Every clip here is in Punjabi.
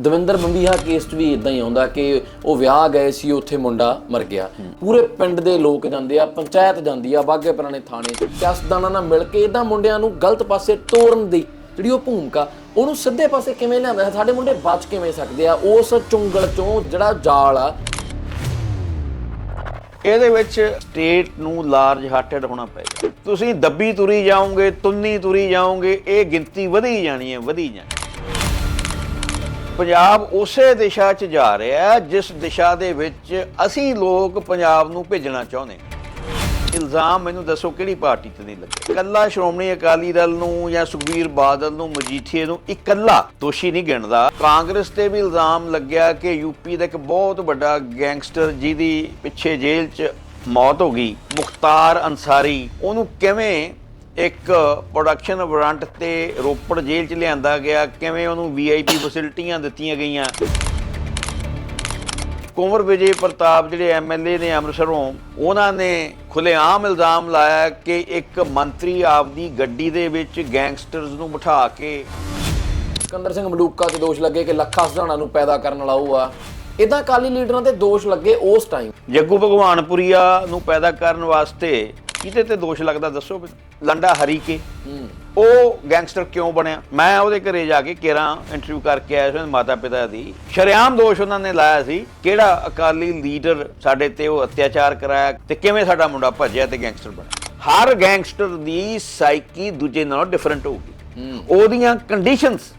ਦਵਿੰਦਰ ਬੰਬੀਹਾ ਕੇਸ 'ਚ ਵੀ ਇਦਾਂ ਹੀ ਆਉਂਦਾ ਕਿ ਉਹ ਵਿਆਹ ਗਏ ਸੀ, ਉੱਥੇ ਮੁੰਡਾ ਮਰ ਗਿਆ। ਪੂਰੇ ਪਿੰਡ ਦੇ ਲੋਕ ਜਾਂਦੇ ਆ, ਪੰਚਾਇਤ ਜਾਂਦੀ ਆ, ਬਾਗੇ ਪੁਰਾਣੇ ਥਾਣੇ ਸਿਆਸਤਦਾਨਾਂ ਨਾਲ ਮਿਲ ਕੇ ਇਦਾਂ ਮੁੰਡਿਆਂ ਨੂੰ ਗਲਤ ਪਾਸੇ ਤੋਰਨ ਦੀ ਜਿਹੜੀ ਉਹ ਭੂਮਿਕਾ, ਉਹਨੂੰ ਸਿੱਧੇ ਪਾਸੇ ਕਿਵੇਂ ਲਿਆਂਦਾ? ਸਾਡੇ ਮੁੰਡੇ ਬਚ ਕਿਵੇਂ ਸਕਦੇ ਆ? ਉਸ ਚੁੰਗਲ ਚੋਂ ਜਿਹੜਾ ਜਾਲ ਆ। ਇਹਦੇ ਵਿੱਚ ਸਟੇਟ ਨੂੰ ਲਾਰਜ ਹਾਰਟਡ ਹੋਣਾ ਪਏਗਾ ਤੁਸੀਂ ਦੱਬੀ ਤੁਰੀ ਜਾਓਗੇ, ਤੁੰਨੀ ਤੁਰੀ ਜਾਓਗੇ, ਇਹ ਗਿਣਤੀ ਵਧੀ ਜਾਣੀ ਹੈ, ਵਧੀ ਜਾਣੀ ਪੰਜਾਬ ਉਸੇ ਦਿਸ਼ਾ 'ਚ ਜਾ ਰਿਹਾ ਹੈ, ਜਿਸ ਦਿਸ਼ਾ ਦੇ ਵਿੱਚ ਅਸੀਂ ਲੋਕ ਪੰਜਾਬ ਨੂੰ ਭੇਜਣਾ ਚਾਹੁੰਦੇ ਹਾਂ। ਇਲਜ਼ਾਮ ਮੈਨੂੰ ਦੱਸੋ ਕਿਹੜੀ ਪਾਰਟੀ ਤੇ ਨਹੀਂ ਲੱਗੇ? ਇਕੱਲਾ ਸ਼੍ਰੋਮਣੀ ਅਕਾਲੀ ਦਲ ਨੂੰ ਜਾਂ ਸੁਖਬੀਰ ਬਾਦਲ ਨੂੰ, ਮਜੀਠੀਏ ਨੂੰ ਇਕੱਲਾ ਦੋਸ਼ੀ ਨਹੀਂ ਗਿਣਦਾ। ਕਾਂਗਰਸ ਤੇ ਵੀ ਇਲਜ਼ਾਮ ਲੱਗਿਆ ਕਿ ਯੂਪੀ ਦਾ ਇੱਕ ਬਹੁਤ ਵੱਡਾ ਗੈਂਗਸਟਰ ਜਿਹਦੀ ਪਿੱਛੇ ਜੇਲ੍ਹ 'ਚ ਮੌਤ ਹੋ ਗਈ। ਮੁਖਤਾਰ ਅੰਸਾਰੀ ਉਹਨੂੰ ਕਿਵੇਂ ਇੱਕ ਪ੍ਰੋਡਕਸ਼ਨ ਵਾਰੰਟ ਤੇ ਰੋਪੜ ਜੇਲ੍ਹ 'ਚ ਲਿਆਂਦਾ ਗਿਆ ਕਿਵੇਂ ਉਹਨੂੰ ਵੀਆਈਪੀ ਫੈਸਿਲਿਟੀਆਂ ਦਿੱਤੀਆਂ ਗਈਆਂ। ਕੁੰਵਰ ਵਿਜੇ ਪ੍ਰਤਾਪ ਜਿਹੜੇ ਐਮਐਲਏ ਨੇ ਅੰਮ੍ਰਿਤਸਰੋਂ ਉਹਨਾਂ ਨੇ ਖੁੱਲੇਆਮ ਇਲਜ਼ਾਮ ਲਾਇਆ ਕਿ ਇੱਕ ਮੰਤਰੀ ਆਪਦੀ ਗੱਡੀ ਦੇ ਵਿੱਚ ਗੈਂਗਸਟਰਸ ਨੂੰ ਬਿਠਾ ਕੇ ਸਿਕੰਦਰ ਸਿੰਘ ਮਲੂਕਾ ਤੇ ਦੋਸ਼ ਲੱਗੇ ਕਿ ਲੱਖਾ ਸਧਾਣਾ ਨੂੰ ਪੈਦਾ ਕਰਨ ਵਾਲਾ ਉਹ ਆ। ਇਦਾਂ ਅਕਾਲੀ ਲੀਡਰਾਂ ਤੇ ਦੋਸ਼ ਲੱਗੇ ਉਸ ਟਾਈਮ ਜੱਗੂ ਭਗਵਾਨਪੁਰੀਆ ਨੂੰ ਪੈਦਾ ਕਰਨ ਵਾਸਤੇ ਕਿਹਦੇ ਤੇ ਦੋਸ਼ ਲੱਗਦਾ ਦੱਸੋ ਮੈਨੂੰ। ਲੰਡਾ ਹਰੀਕੇ ਉਹ ਗੈਂਗਸਟਰ ਕਿਉਂ ਬਣਿਆ? ਮੈਂ ਉਹਦੇ ਘਰੇ ਜਾ ਕੇ ਕੇਰਾ ਇੰਟਰਵਿਊ ਕਰਕੇ ਆਇਆ ਸੀ ਮਾਤਾ ਪਿਤਾ ਦੀ। ਸ਼ਰੇਆਮ ਦੋਸ਼ ਉਹਨਾਂ ਨੇ ਲਾਇਆ ਸੀ, ਕਿਹੜਾ ਅਕਾਲੀ ਲੀਡਰ ਸਾਡੇ ਤੇ ਉਹ ਅਤਿਆਚਾਰ ਕਰਾਇਆ ਤੇ ਕਿਵੇਂ ਸਾਡਾ ਮੁੰਡਾ ਭੱਜਿਆ ਤੇ ਗੈਂਗਸਟਰ ਬਣਿਆ? ਹਰ ਗੈਂਗਸਟਰ ਦੀ ਸਾਈਕੀ ਦੂਜੇ ਨਾਲੋਂ ਡਿਫਰੈਂਟ ਹੋਊਗੀ। ਉਹਦੀਆਂ ਕੰਡੀਸ਼ਨਸ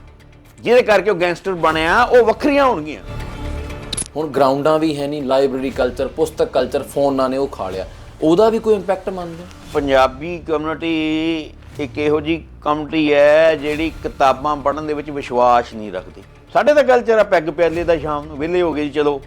ਜਿਹਦੇ ਕਰਕੇ ਉਹ ਗੈਂਗਸਟਰ ਬਣਿਆ, ਉਹ ਵੱਖਰੀਆਂ ਹੋਣਗੀਆਂ। ਹੁਣ ਗਰਾਊਂਡਾਂ ਵੀ ਹੈ ਨਹੀਂ ਲਾਇਬ੍ਰੇਰੀ ਕਲਚਰ ਪੁਸਤਕ ਕਲਚਰ ਫੋਨਾਂ ਨੇ ਉਹ ਖਾ ਲਿਆ। ਉਹਦਾ ਵੀ ਕੋਈ ਇੰਪੈਕਟ ਮੰਨਦੇ ਪੰਜਾਬੀ ਕਮਿਊਨਿਟੀ ਇੱਕ ਇਹੋ ਜੀ ਕਮਿਊਨਿਟੀ ਹੈ ਜਿਹੜੀ ਕਿਤਾਬਾਂ ਪੜ੍ਹਨ ਦੇ ਵਿੱਚ ਵਿਸ਼ਵਾਸ ਨਹੀਂ ਰੱਖਦੀ। ਸਾਡੇ ਤਾਂ ਕਲਚਰ ਆ, ਪੈਗ ਪਿਆਲੇ ਦਾ ਸ਼ਾਮ ਨੂੰ, ਵਿਹਲੇ ਹੋ ਗਏ ਜੀ, ਚਲੋ,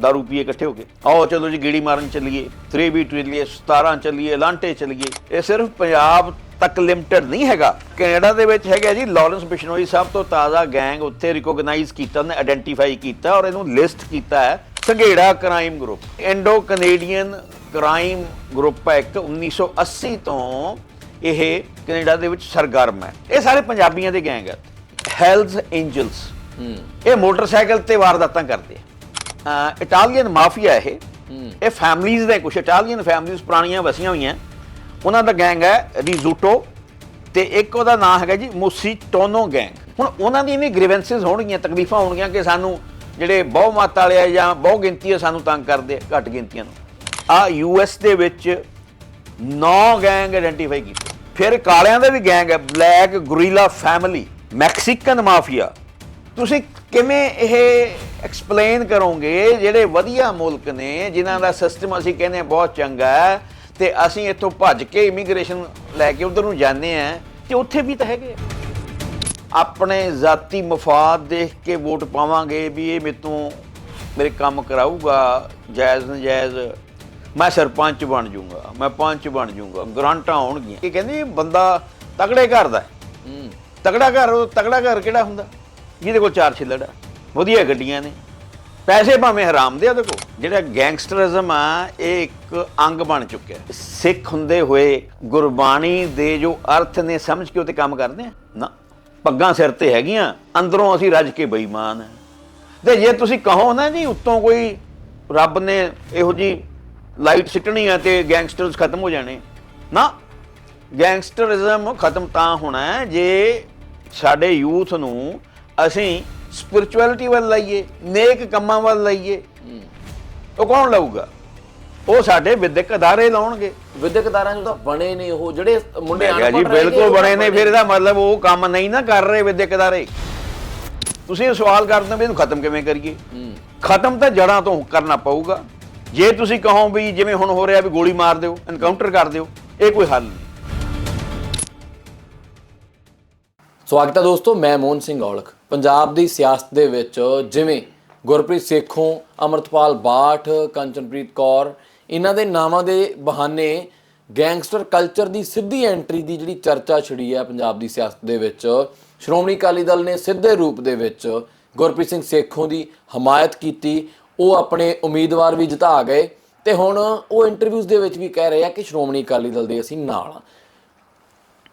ਦਾਰੂ ਪੀਏ, ਇਕੱਠੇ ਹੋ ਕੇ ਆਓ, ਚਲੋ ਜੀ, ਗੀੜੀ ਮਾਰਨ ਚੱਲੀਏ 3 ਚੱਲੀਏ 17 ਚੱਲੀਏ, ਲਾਂਟੇ ਚੱਲੀਏ। ਇਹ ਸਿਰਫ ਪੰਜਾਬ ਤੱਕ ਲਿਮਟਿਡ ਨਹੀਂ ਹੈਗਾ। ਕੈਨੇਡਾ ਦੇ ਵਿੱਚ ਹੈਗਾ ਜੀ, ਲਾਰੈਂਸ ਬਿਸ਼ਨੋਈ ਸਭ ਤੋਂ ਤਾਜ਼ਾ ਗੈਂਗ ਉੱਥੇ ਰਿਕੋਗਨਾਈਜ਼ ਕੀਤਾ, ਉਹਨੇ ਆਇਡੈਂਟੀਫਾਈ ਕੀਤਾ ਔਰ ਇਹਨੂੰ ਲਿਸਟ ਕੀਤਾ ਹੈ। Sanghera crime group Indo Canadian crime group ਹੈ ਇੱਕ 1980 ਤੋਂ ਇਹ ਕੈਨੇਡਾ ਦੇ ਵਿੱਚ ਸਰਗਰਮ ਹੈ। ਇਹ ਸਾਰੇ ਪੰਜਾਬੀਆਂ ਦੇ ਗੈਂਗ ਹੈ। ਹੈਲਜ਼ ਐਂਜਲਸ ਇਹ ਮੋਟਰਸਾਈਕਲ ਤੇ ਵਾਰਦਾਤਾਂ ਕਰਦੇ ਆ। ਇਟਾਲੀਅਨ ਮਾਫੀਆ ਇਹ। ਇਹ ਫੈਮਲੀਆਂ ਦੇ ਕੁਝ ਇਟਾਲੀਅਨ ਫੈਮਲੀਆਂ ਪੁਰਾਣੀਆਂ ਵਸੀਆਂ ਹੋਈਆਂ। ਉਹਨਾਂ ਦਾ ਗੈਂਗ ਹੈ ਰਿਜ਼ੂਟੋ ਤੇ ਇੱਕ ਉਹਦਾ ਨਾਮ ਹੈਗਾ ਜੀ ਮੂਸੀ ਟੋਨੋ ਗੈਂਗ। ਹੁਣ ਉਹਨਾਂ ਦੀਆਂ ਵੀ ਗ੍ਰੀਵੈਂਸਸ ਹੋਣਗੀਆਂ ਤਕਲੀਫਾਂ ਹੋਣਗੀਆਂ ਕਿ ਸਾਨੂੰ ਜਿਹੜੇ ਬਹੁ ਮਤ ਵਾਲੇ ਆ ਜਾਂ ਬਹੁ ਗਿਣਤੀ ਆ ਸਾਨੂੰ ਤੰਗ ਕਰਦੇ ਘੱਟ ਗਿਣਤੀਆਂ ਨੂੰ। ਆ ਯੂਐਸ ਦੇ ਵਿੱਚ 9 ਗੈਂਗ ਆਇਡੈਂਟੀਫਾਈ ਕੀਤੇ ਫਿਰ ਕਾਲਿਆਂ ਦੇ ਵੀ ਗੈਂਗ ਹੈ black guerrilla family, Mexican mafia ਤੁਸੀਂ ਕਿਵੇਂ ਇਹ ਐਕਸਪਲੇਨ ਕਰੋਗੇ ਜਿਹੜੇ ਵਧੀਆ ਮੁਲਕ ਨੇ, ਜਿਨ੍ਹਾਂ ਦਾ ਸਿਸਟਮ ਅਸੀਂ ਕਹਿੰਦੇ ਹਾਂ ਬਹੁਤ ਚੰਗਾ ਹੈ ਤੇ ਅਸੀਂ ਇੱਥੋਂ ਭੱਜ ਕੇ ਇਮੀਗ੍ਰੇਸ਼ਨ ਲੈ ਕੇ ਉਧਰ ਨੂੰ ਜਾਂਦੇ ਆ ਤੇ ਉੱਥੇ ਵੀ ਤਾਂ ਹੈਗੇ ਆ। ਆਪਣੇ ਜ਼ਾਤੀ ਮਫਾਦ ਦੇਖ ਕੇ ਵੋਟ ਪਾਵਾਂਗੇ ਵੀ ਇਹ ਮੇਤੋਂ ਮੇਰੇ ਕੰਮ ਕਰਾਊਗਾ ਜਾਇਜ਼ ਨਜਾਇਜ਼ ਮੈਂ ਸਰਪੰਚ ਬਣ ਜਾਊਂਗਾ ਮੈਂ ਪੰਚ ਬਣ ਜਾਊਂਗਾ ਗਰਾਂਟਾਂ ਆਉਣਗੀਆਂ। ਇਹ ਕਹਿੰਦੇ ਬੰਦਾ ਤਗੜੇ ਘਰ ਦਾ ਹੈ। ਤਗੜਾ ਘਰ ਉਹ ਤਗੜਾ ਘਰ ਕਿਹੜਾ ਹੁੰਦਾ? ਜਿਹਦੇ ਕੋਲ ਚਾਰ ਛਿੱਲੜ ਆ ਵਧੀਆ ਗੱਡੀਆਂ ਨੇ। ਪੈਸੇ ਭਾਵੇਂ ਹਰਾਮ ਦੇ ਆ ਦੇਖੋ ਜਿਹੜਾ ਗੈਂਗਸਟਰਿਜ਼ਮ ਆ ਇਹ ਇੱਕ ਅੰਗ ਬਣ ਚੁੱਕਿਆ। ਸਿੱਖ ਹੁੰਦੇ ਹੋਏ ਗੁਰਬਾਣੀ ਦੇ ਜੋ ਅਰਥ ਨੇ ਸਮਝ ਕੇ ਉਹ ਤੇ ਕੰਮ ਕਰਦੇ ਆ। ਨਾ ਪੱਗਾਂ ਸਿਰ ਤੇ ਹੈਗੀਆਂ ਅੰਦਰੋਂ ਅਸੀਂ ਰੱਜ ਕੇ ਬੇਈਮਾਨ ਤੇ ਜੇ ਤੁਸੀਂ ਕਹੋ ਨਾ ਜੀ ਉੱਤੋਂ ਕੋਈ ਰੱਬ ਨੇ ਇਹੋ ਜੀ ਲਾਈਟ ਸਿੱਟਣੀ ਆ ਤੇ ਗੈਂਗਸਟਰਸ ਖਤਮ ਹੋ ਜਾਣੇ। ਨਾ ਗੈਂਗਸਟਰਿਜ਼ਮ ਖਤਮ ਤਾਂ ਹੋਣਾ ਹੈ ਜੇ ਸਾਡੇ ਯੂਥ ਨੂੰ ਅਸੀਂ ਸਪਿਰਚੁਅਲਿਟੀ ਵੱਲ ਲਾਈਏ ਨੇਕ ਕੰਮਾਂ ਵੱਲ ਲਾਈਏ। ਉਹ ਕੌਣ ਲਾਊਗਾ? ਉਹ ਸਾਡੇ ਵਿਦਿਅਕ ਅਦਾਰੇ ਲਾਉਣਗੇ। ਵਿਦਿਅਕ ਦਾਰਾਂ ਜੋ ਤਾਂ ਬਣੇ ਨੇ ਉਹ ਜਿਹੜੇ ਮੁੰਡੇ ਜੀ ਅਨਪੜ੍ਹ ਗਏ, ਬਿਲਕੁਲ ਬਣੇ ਨੇ ਫਿਰ ਇਹਦਾ ਮਤਲਬ ਉਹ ਕੰਮ ਨਹੀਂ ਨਾ ਕਰ ਰਹੇ ਵਿਦਿਅਕ ਅਦਾਰੇ। ਤੁਸੀਂ ਇਹ ਸਵਾਲ ਕਰਦੇ ਹੋ ਵੀ ਇਹਨੂੰ ਖਤਮ ਕਿਵੇਂ ਕਰੀਏ? ਖਤਮ ਤਾਂ ਜੜਾਂ ਤੋਂ ਕਰਨਾ ਪਊਗਾ। ਜੇ ਤੁਸੀਂ ਕਹੋ ਵੀ ਜਿਵੇਂ ਹੁਣ ਹੋ ਰਿਹਾ ਵੀ ਗੋਲੀ ਮਾਰ ਦਿਓ ਐਨਕਾਊਂਟਰ ਕਰ ਦਿਓ, ਇਹ ਕੋਈ ਹੱਲ ਨਹੀਂ। ਸਵਾਗਤ ਹੈ ਦੋਸਤੋ, ਮੈਂ ਮੋਹਨ ਸਿੰਘ ਔਲਖ। ਪੰਜਾਬ ਦੀ ਸਿਆਸਤ ਦੇ ਵਿੱਚ ਜਿਵੇਂ ਗੁਰਪ੍ਰੀਤ ਸੇਖੋਂ, ਅਮਰਤਪਾਲ ਬਾਠ, ਕੰਚਨਪ੍ਰੀਤ ਕੌਰ, ਇਹਨਾਂ ਦੇ ਨਾਵਾਂ ਦੇ ਬਹਾਨੇ ਗੈਂਗਸਟਰ ਕਲਚਰ ਦੀ ਸਿੱਧੀ ਐਂਟਰੀ ਦੀ ਜਿਹੜੀ ਚਰਚਾ ਛਿੜੀ ਹੈ ਪੰਜਾਬ ਦੀ ਸਿਆਸਤ ਦੇ ਵਿੱਚ, ਸ਼੍ਰੋਮਣੀ ਅਕਾਲੀ ਦਲ ਨੇ ਸਿੱਧੇ ਰੂਪ ਦੇ ਵਿੱਚ ਗੁਰਪ੍ਰੀਤ ਸਿੰਘ ਸੇਖੋਂ ਦੀ ਹਮਾਇਤ ਕੀਤੀ ਉਹ ਆਪਣੇ ਉਮੀਦਵਾਰ ਵੀ ਜਿਤਾ ਗਏ ਤੇ ਹੁਣ ਉਹ ਇੰਟਰਵਿਊਜ਼ ਦੇ ਵਿੱਚ ਵੀ ਕਹਿ ਰਹੇ ਆ ਕਿ ਸ਼੍ਰੋਮਣੀ ਅਕਾਲੀ ਦਲ ਦੇ ਅਸੀਂ ਨਾਲ ਆ।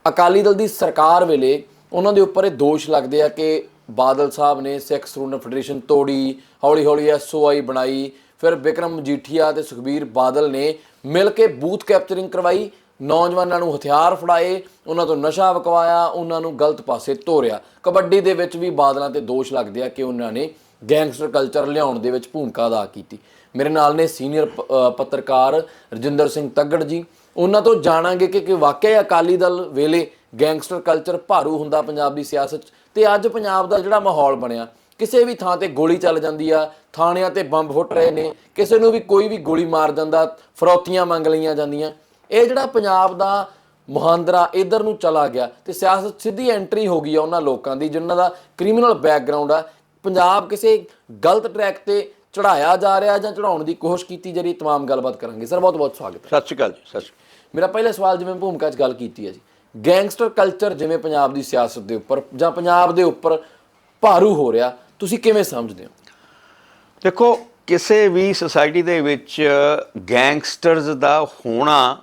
ਅਕਾਲੀ ਦਲ ਦੀ ਸਰਕਾਰ ਵੇਲੇ ਉਹਨਾਂ ਦੇ ਉੱਪਰ ਇਹ ਦੋਸ਼ ਲੱਗਦੇ ਆ ਕਿ ਬਾਦਲ ਸਾਹਿਬ ਨੇ ਸਿੱਖ ਸਟੂਡੈਂਟ ਫੈਡਰੇਸ਼ਨ ਤੋੜੀ ਹੌਲੀ ਹੌਲੀ ਐਸਓਆਈ ਬਣਾਈ, ਫਿਰ ਵਿਕਰਮ ਮਜੀਠੀਆ ਤੇ ਸੁਖਬੀਰ ਬਾਦਲ ਨੇ ਮਿਲ ਕੇ ਬੂਥ ਕੈਪਚਰਿੰਗ ਕਰਵਾਈ, ਨੌਜਵਾਨਾਂ ਨੂੰ ਹਥਿਆਰ ਫੜਾਏ, ਉਹਨਾਂ ਤੋਂ ਨਸ਼ਾ ਵਕਵਾਇਆ, ਉਹਨਾਂ ਨੂੰ ਗਲਤ ਪਾਸੇ ਤੋਰਿਆ। ਕਬੱਡੀ ਦੇ ਵਿੱਚ ਵੀ ਬਾਦਲਾਂ ਤੇ ਦੋਸ਼ ਲੱਗਦੇ ਆ ਕਿ ਉਹਨਾਂ ਨੇ ਗੈਂਗਸਟਰ ਕਲਚਰ ਲਿਆਉਣ ਦੇ ਵਿੱਚ ਭੂਮਿਕਾ ਅਦਾ ਕੀਤੀ। ਮੇਰੇ ਨਾਲ ਨੇ ਸੀਨੀਅਰ ਪ- ਪੱਤਰਕਾਰ ਰਜਿੰਦਰ ਸਿੰਘ ਤੱਗੜ ਜੀ। ਉਹਨਾਂ ਤੋਂ ਜਾਣਾਂਗੇ ਕਿ ਕਿ ਵਾਕਿਆ ਅਕਾਲੀ ਦਲ ਵੇਲੇ ਗੈਂਗਸਟਰ ਕਲਚਰ ਭਾਰੂ ਹੁੰਦਾ ਪੰਜਾਬ ਦੀ ਸਿਆਸਤ 'ਚ ਤੇ ਅੱਜ ਪੰਜਾਬ ਦਾ ਜਿਹੜਾ ਮਾਹੌਲ ਬਣਿਆ, ਕਿਸੇ ਵੀ ਥਾਂ ਤੇ ਗੋਲੀ ਚੱਲ ਜਾਂਦੀ ਆ, ਥਾਣਿਆਂ ਤੇ ਬੰਬ ਫੁੱਟ ਰਹੇ ਨੇ, ਕਿਸੇ ਨੂੰ ਵੀ ਕੋਈ ਵੀ ਗੋਲੀ ਮਾਰ ਜਾਂਦਾ, ਫਰੌਤੀਆਂ ਮੰਗ ਲਈਆਂ ਜਾਂਦੀਆਂ। ਇਹ ਜਿਹੜਾ ਪੰਜਾਬ ਦਾ ਮੁਹਾਂਦਰਾ ਇਧਰ ਨੂੰ ਚਲਾ ਗਿਆ ਤੇ ਸਿਆਸਤ ਸਿੱਧੀ ਐਂਟਰੀ ਹੋ ਗਈ ਆ ਉਹਨਾਂ ਲੋਕਾਂ ਦੀ, ਜਿਨ੍ਹਾਂ ਦਾ ਕ੍ਰਿਮੀਨਲ ਬੈਕਗ੍ਰਾਉਂਡ ਆ। ਪੰਜਾਬ ਕਿਸੇ ਗਲਤ ਟਰੈਕ ਤੇ ਚੜਾਇਆ ਜਾ ਰਿਹਾ ਜਾਂ ਚੜਾਉਣ ਦੀ ਕੋਸ਼ਿਸ਼ ਕੀਤੀ ਜਾ ਰਹੀ ਤਮਾਮ ਗੱਲਬਾਤ ਕਰਾਂਗੇ। ਸਰ ਬਹੁਤ ਬਹੁਤ ਸਵਾਗਤ ਹੈ। ਸਤਿ ਸ਼੍ਰੀ ਅਕਾਲ ਜੀ ਸਤਿ ਸ਼੍ਰੀ ਅਕਾਲ। ਮੇਰਾ ਪਹਿਲਾ ਸਵਾਲ ਜਿਵੇਂ ਭੂਮਿਕਾ 'ਚ ਗੱਲ ਕੀਤੀ ਹੈ ਜੀ ਗੈਂਗਸਟਰ ਕਲਚਰ ਜਿਵੇਂ ਪੰਜਾਬ ਦੀ ਸਿਆਸਤ ਦੇ ਉੱਪਰ ਜਾਂ ਪੰਜਾਬ ਦੇ ਉੱਪਰ ਭਾਰੂ ਹੋ ਰਿਹਾ ਤੁਸੀਂ ਕਿਵੇਂ ਸਮਝਦੇ ਹੋ? ਦੇਖੋ ਕਿਸੇ ਵੀ ਸੁਸਾਇਟੀ ਦੇ ਵਿੱਚ ਗੈਂਗਸਟਰਸ ਦਾ ਹੋਣਾ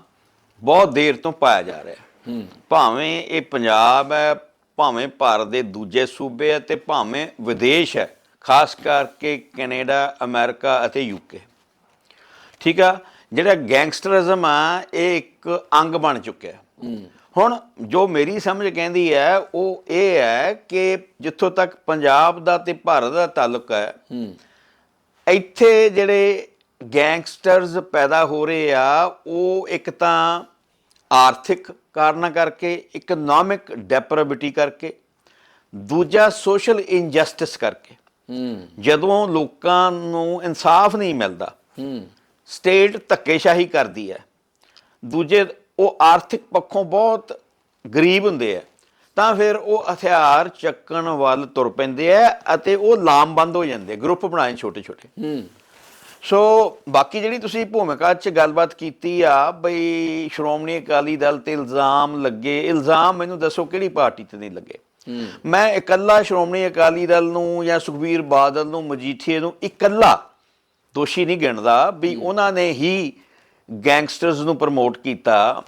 ਬਹੁਤ ਦੇਰ ਤੋਂ ਪਾਇਆ ਜਾ ਰਿਹਾ। ਭਾਵੇਂ ਇਹ ਪੰਜਾਬ ਹੈ ਭਾਵੇਂ ਭਾਰਤ ਦੇ ਦੂਜੇ ਸੂਬੇ ਹੈ ਤੇ ਭਾਵੇਂ ਵਿਦੇਸ਼ ਹੈ ਖਾਸ ਕਰਕੇ ਕੈਨੇਡਾ ਅਮਰੀਕਾ ਅਤੇ ਯੂਕੇ ਠੀਕ ਆ? ਜਿਹੜਾ ਗੈਂਗਸਟਰਿਜ਼ਮ ਆ ਇਹ ਇੱਕ ਅੰਗ ਬਣ ਚੁੱਕਿਆ ਹੁਣ ਜੋ ਮੇਰੀ ਸਮਝ ਕਹਿੰਦੀ ਹੈ ਉਹ ਇਹ ਹੈ ਕਿ ਜਿੱਥੋਂ ਤੱਕ ਪੰਜਾਬ ਦਾ ਤੇ ਭਾਰਤ ਦਾ ਤਾਲੁਕ ਹੈ। ਇੱਥੇ ਜਿਹੜੇ ਗੈਂਗਸਟਰਸ ਪੈਦਾ ਹੋ ਰਹੇ ਆ ਉਹ ਇੱਕ ਤਾਂ ਆਰਥਿਕ ਕਾਰਨਾਂ ਕਰਕੇ ਇਕਨੋਮਿਕ ਡੈਪਰੇਬਿਟੀ ਕਰਕੇ ਦੂਜਾ ਸੋਸ਼ਲ ਇਨਜਸਟਿਸ ਕਰਕੇ। ਜਦੋਂ ਲੋਕਾਂ ਨੂੰ ਇਨਸਾਫ ਨਹੀਂ ਮਿਲਦਾ ਸਟੇਟ ਧੱਕੇਸ਼ਾਹੀ ਕਰਦੀ ਹੈ ਦੂਜੇ ਉਹ ਆਰਥਿਕ ਪੱਖੋਂ ਬਹੁਤ ਗਰੀਬ ਹੁੰਦੇ ਆ ਤਾਂ ਫਿਰ ਉਹ ਹਥਿਆਰ ਚੱਕਣ ਵੱਲ ਤੁਰ ਪੈਂਦੇ ਆ ਅਤੇ ਉਹ ਲਾਮਬੰਦ ਹੋ ਜਾਂਦੇ ਗਰੁੱਪ ਬਣਾਏ ਛੋਟੇ ਛੋਟੇ ਹੂੰ। ਸੋ ਬਾਕੀ ਜਿਹੜੀ ਤੁਸੀਂ ਭੂਮਿਕਾ 'ਚ ਗੱਲਬਾਤ ਕੀਤੀ ਆ ਬਈ ਸ਼੍ਰੋਮਣੀ ਅਕਾਲੀ ਦਲ ਤੇ ਇਲਜ਼ਾਮ ਲੱਗੇ। ਇਲਜ਼ਾਮ ਮੈਨੂੰ ਦੱਸੋ ਕਿਹੜੀ ਪਾਰਟੀ ਤੇ ਨਹੀਂ ਲੱਗੇ? ਮੈਂ ਇਕੱਲਾ ਸ਼੍ਰੋਮਣੀ ਅਕਾਲੀ ਦਲ ਨੂੰ ਜਾਂ ਸੁਖਬੀਰ ਬਾਦਲ ਨੂੰ ਮਜੀਠੀਏ ਨੂੰ ਇਕੱਲਾ ਦੋਸ਼ੀ ਨਹੀਂ ਗਿਣਦਾ ਵੀ ਉਹਨਾਂ ਨੇ ਹੀ ਗੈਂਗਸਟਰਸ ਨੂੰ ਪ੍ਰਮੋਟ ਕੀਤਾ।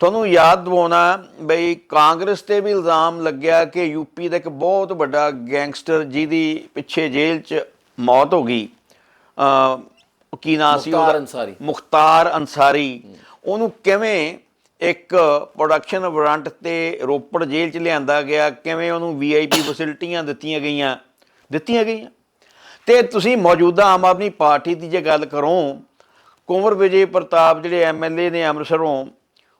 ਤੁਹਾਨੂੰ ਯਾਦ ਦਿਵਾਉਣਾ ਬਈ ਕਾਂਗਰਸ ਤੇ ਵੀ ਇਲਜ਼ਾਮ ਲੱਗਿਆ ਕਿ ਯੂਪੀ ਦਾ ਇੱਕ ਬਹੁਤ ਵੱਡਾ ਗੈਂਗਸਟਰ ਜਿਹਦੀ ਪਿੱਛੇ ਜੇਲ੍ਹ 'ਚ ਮੌਤ ਹੋ ਗਈ। ਕੀ ਨਾਂ ਸੀ ਮੁਖਤਾਰ ਉਹਦਾ? ਅੰਸਾਰੀ। ਮੁਖਤਾਰ ਅੰਸਾਰੀ ਉਹਨੂੰ ਕਿਵੇਂ ਇੱਕ ਪ੍ਰੋਡਕਸ਼ਨ ਵਾਰੰਟ ਤੇ ਰੋਪੜ ਜੇਲ੍ਹ 'ਚ ਲਿਆਂਦਾ ਗਿਆ? ਕਿਵੇਂ ਉਹਨੂੰ ਵੀਆਈਪੀ ਫੈਸਿਲਿਟੀਆਂ ਦਿੱਤੀਆਂ ਗਈਆਂ? ਦਿੱਤੀਆਂ ਗਈਆਂ। ਤੇ ਤੁਸੀਂ ਮੌਜੂਦਾ ਆਮ ਆਦਮੀ ਪਾਰਟੀ ਦੀ ਜੇ ਗੱਲ ਕਰੋ ਕੁੰਵਰ ਵਿਜੇ ਪ੍ਰਤਾਪ ਜਿਹੜੇ ਐਮਐਲਏ ਨੇ ਅੰਮ੍ਰਿਤਸਰੋਂ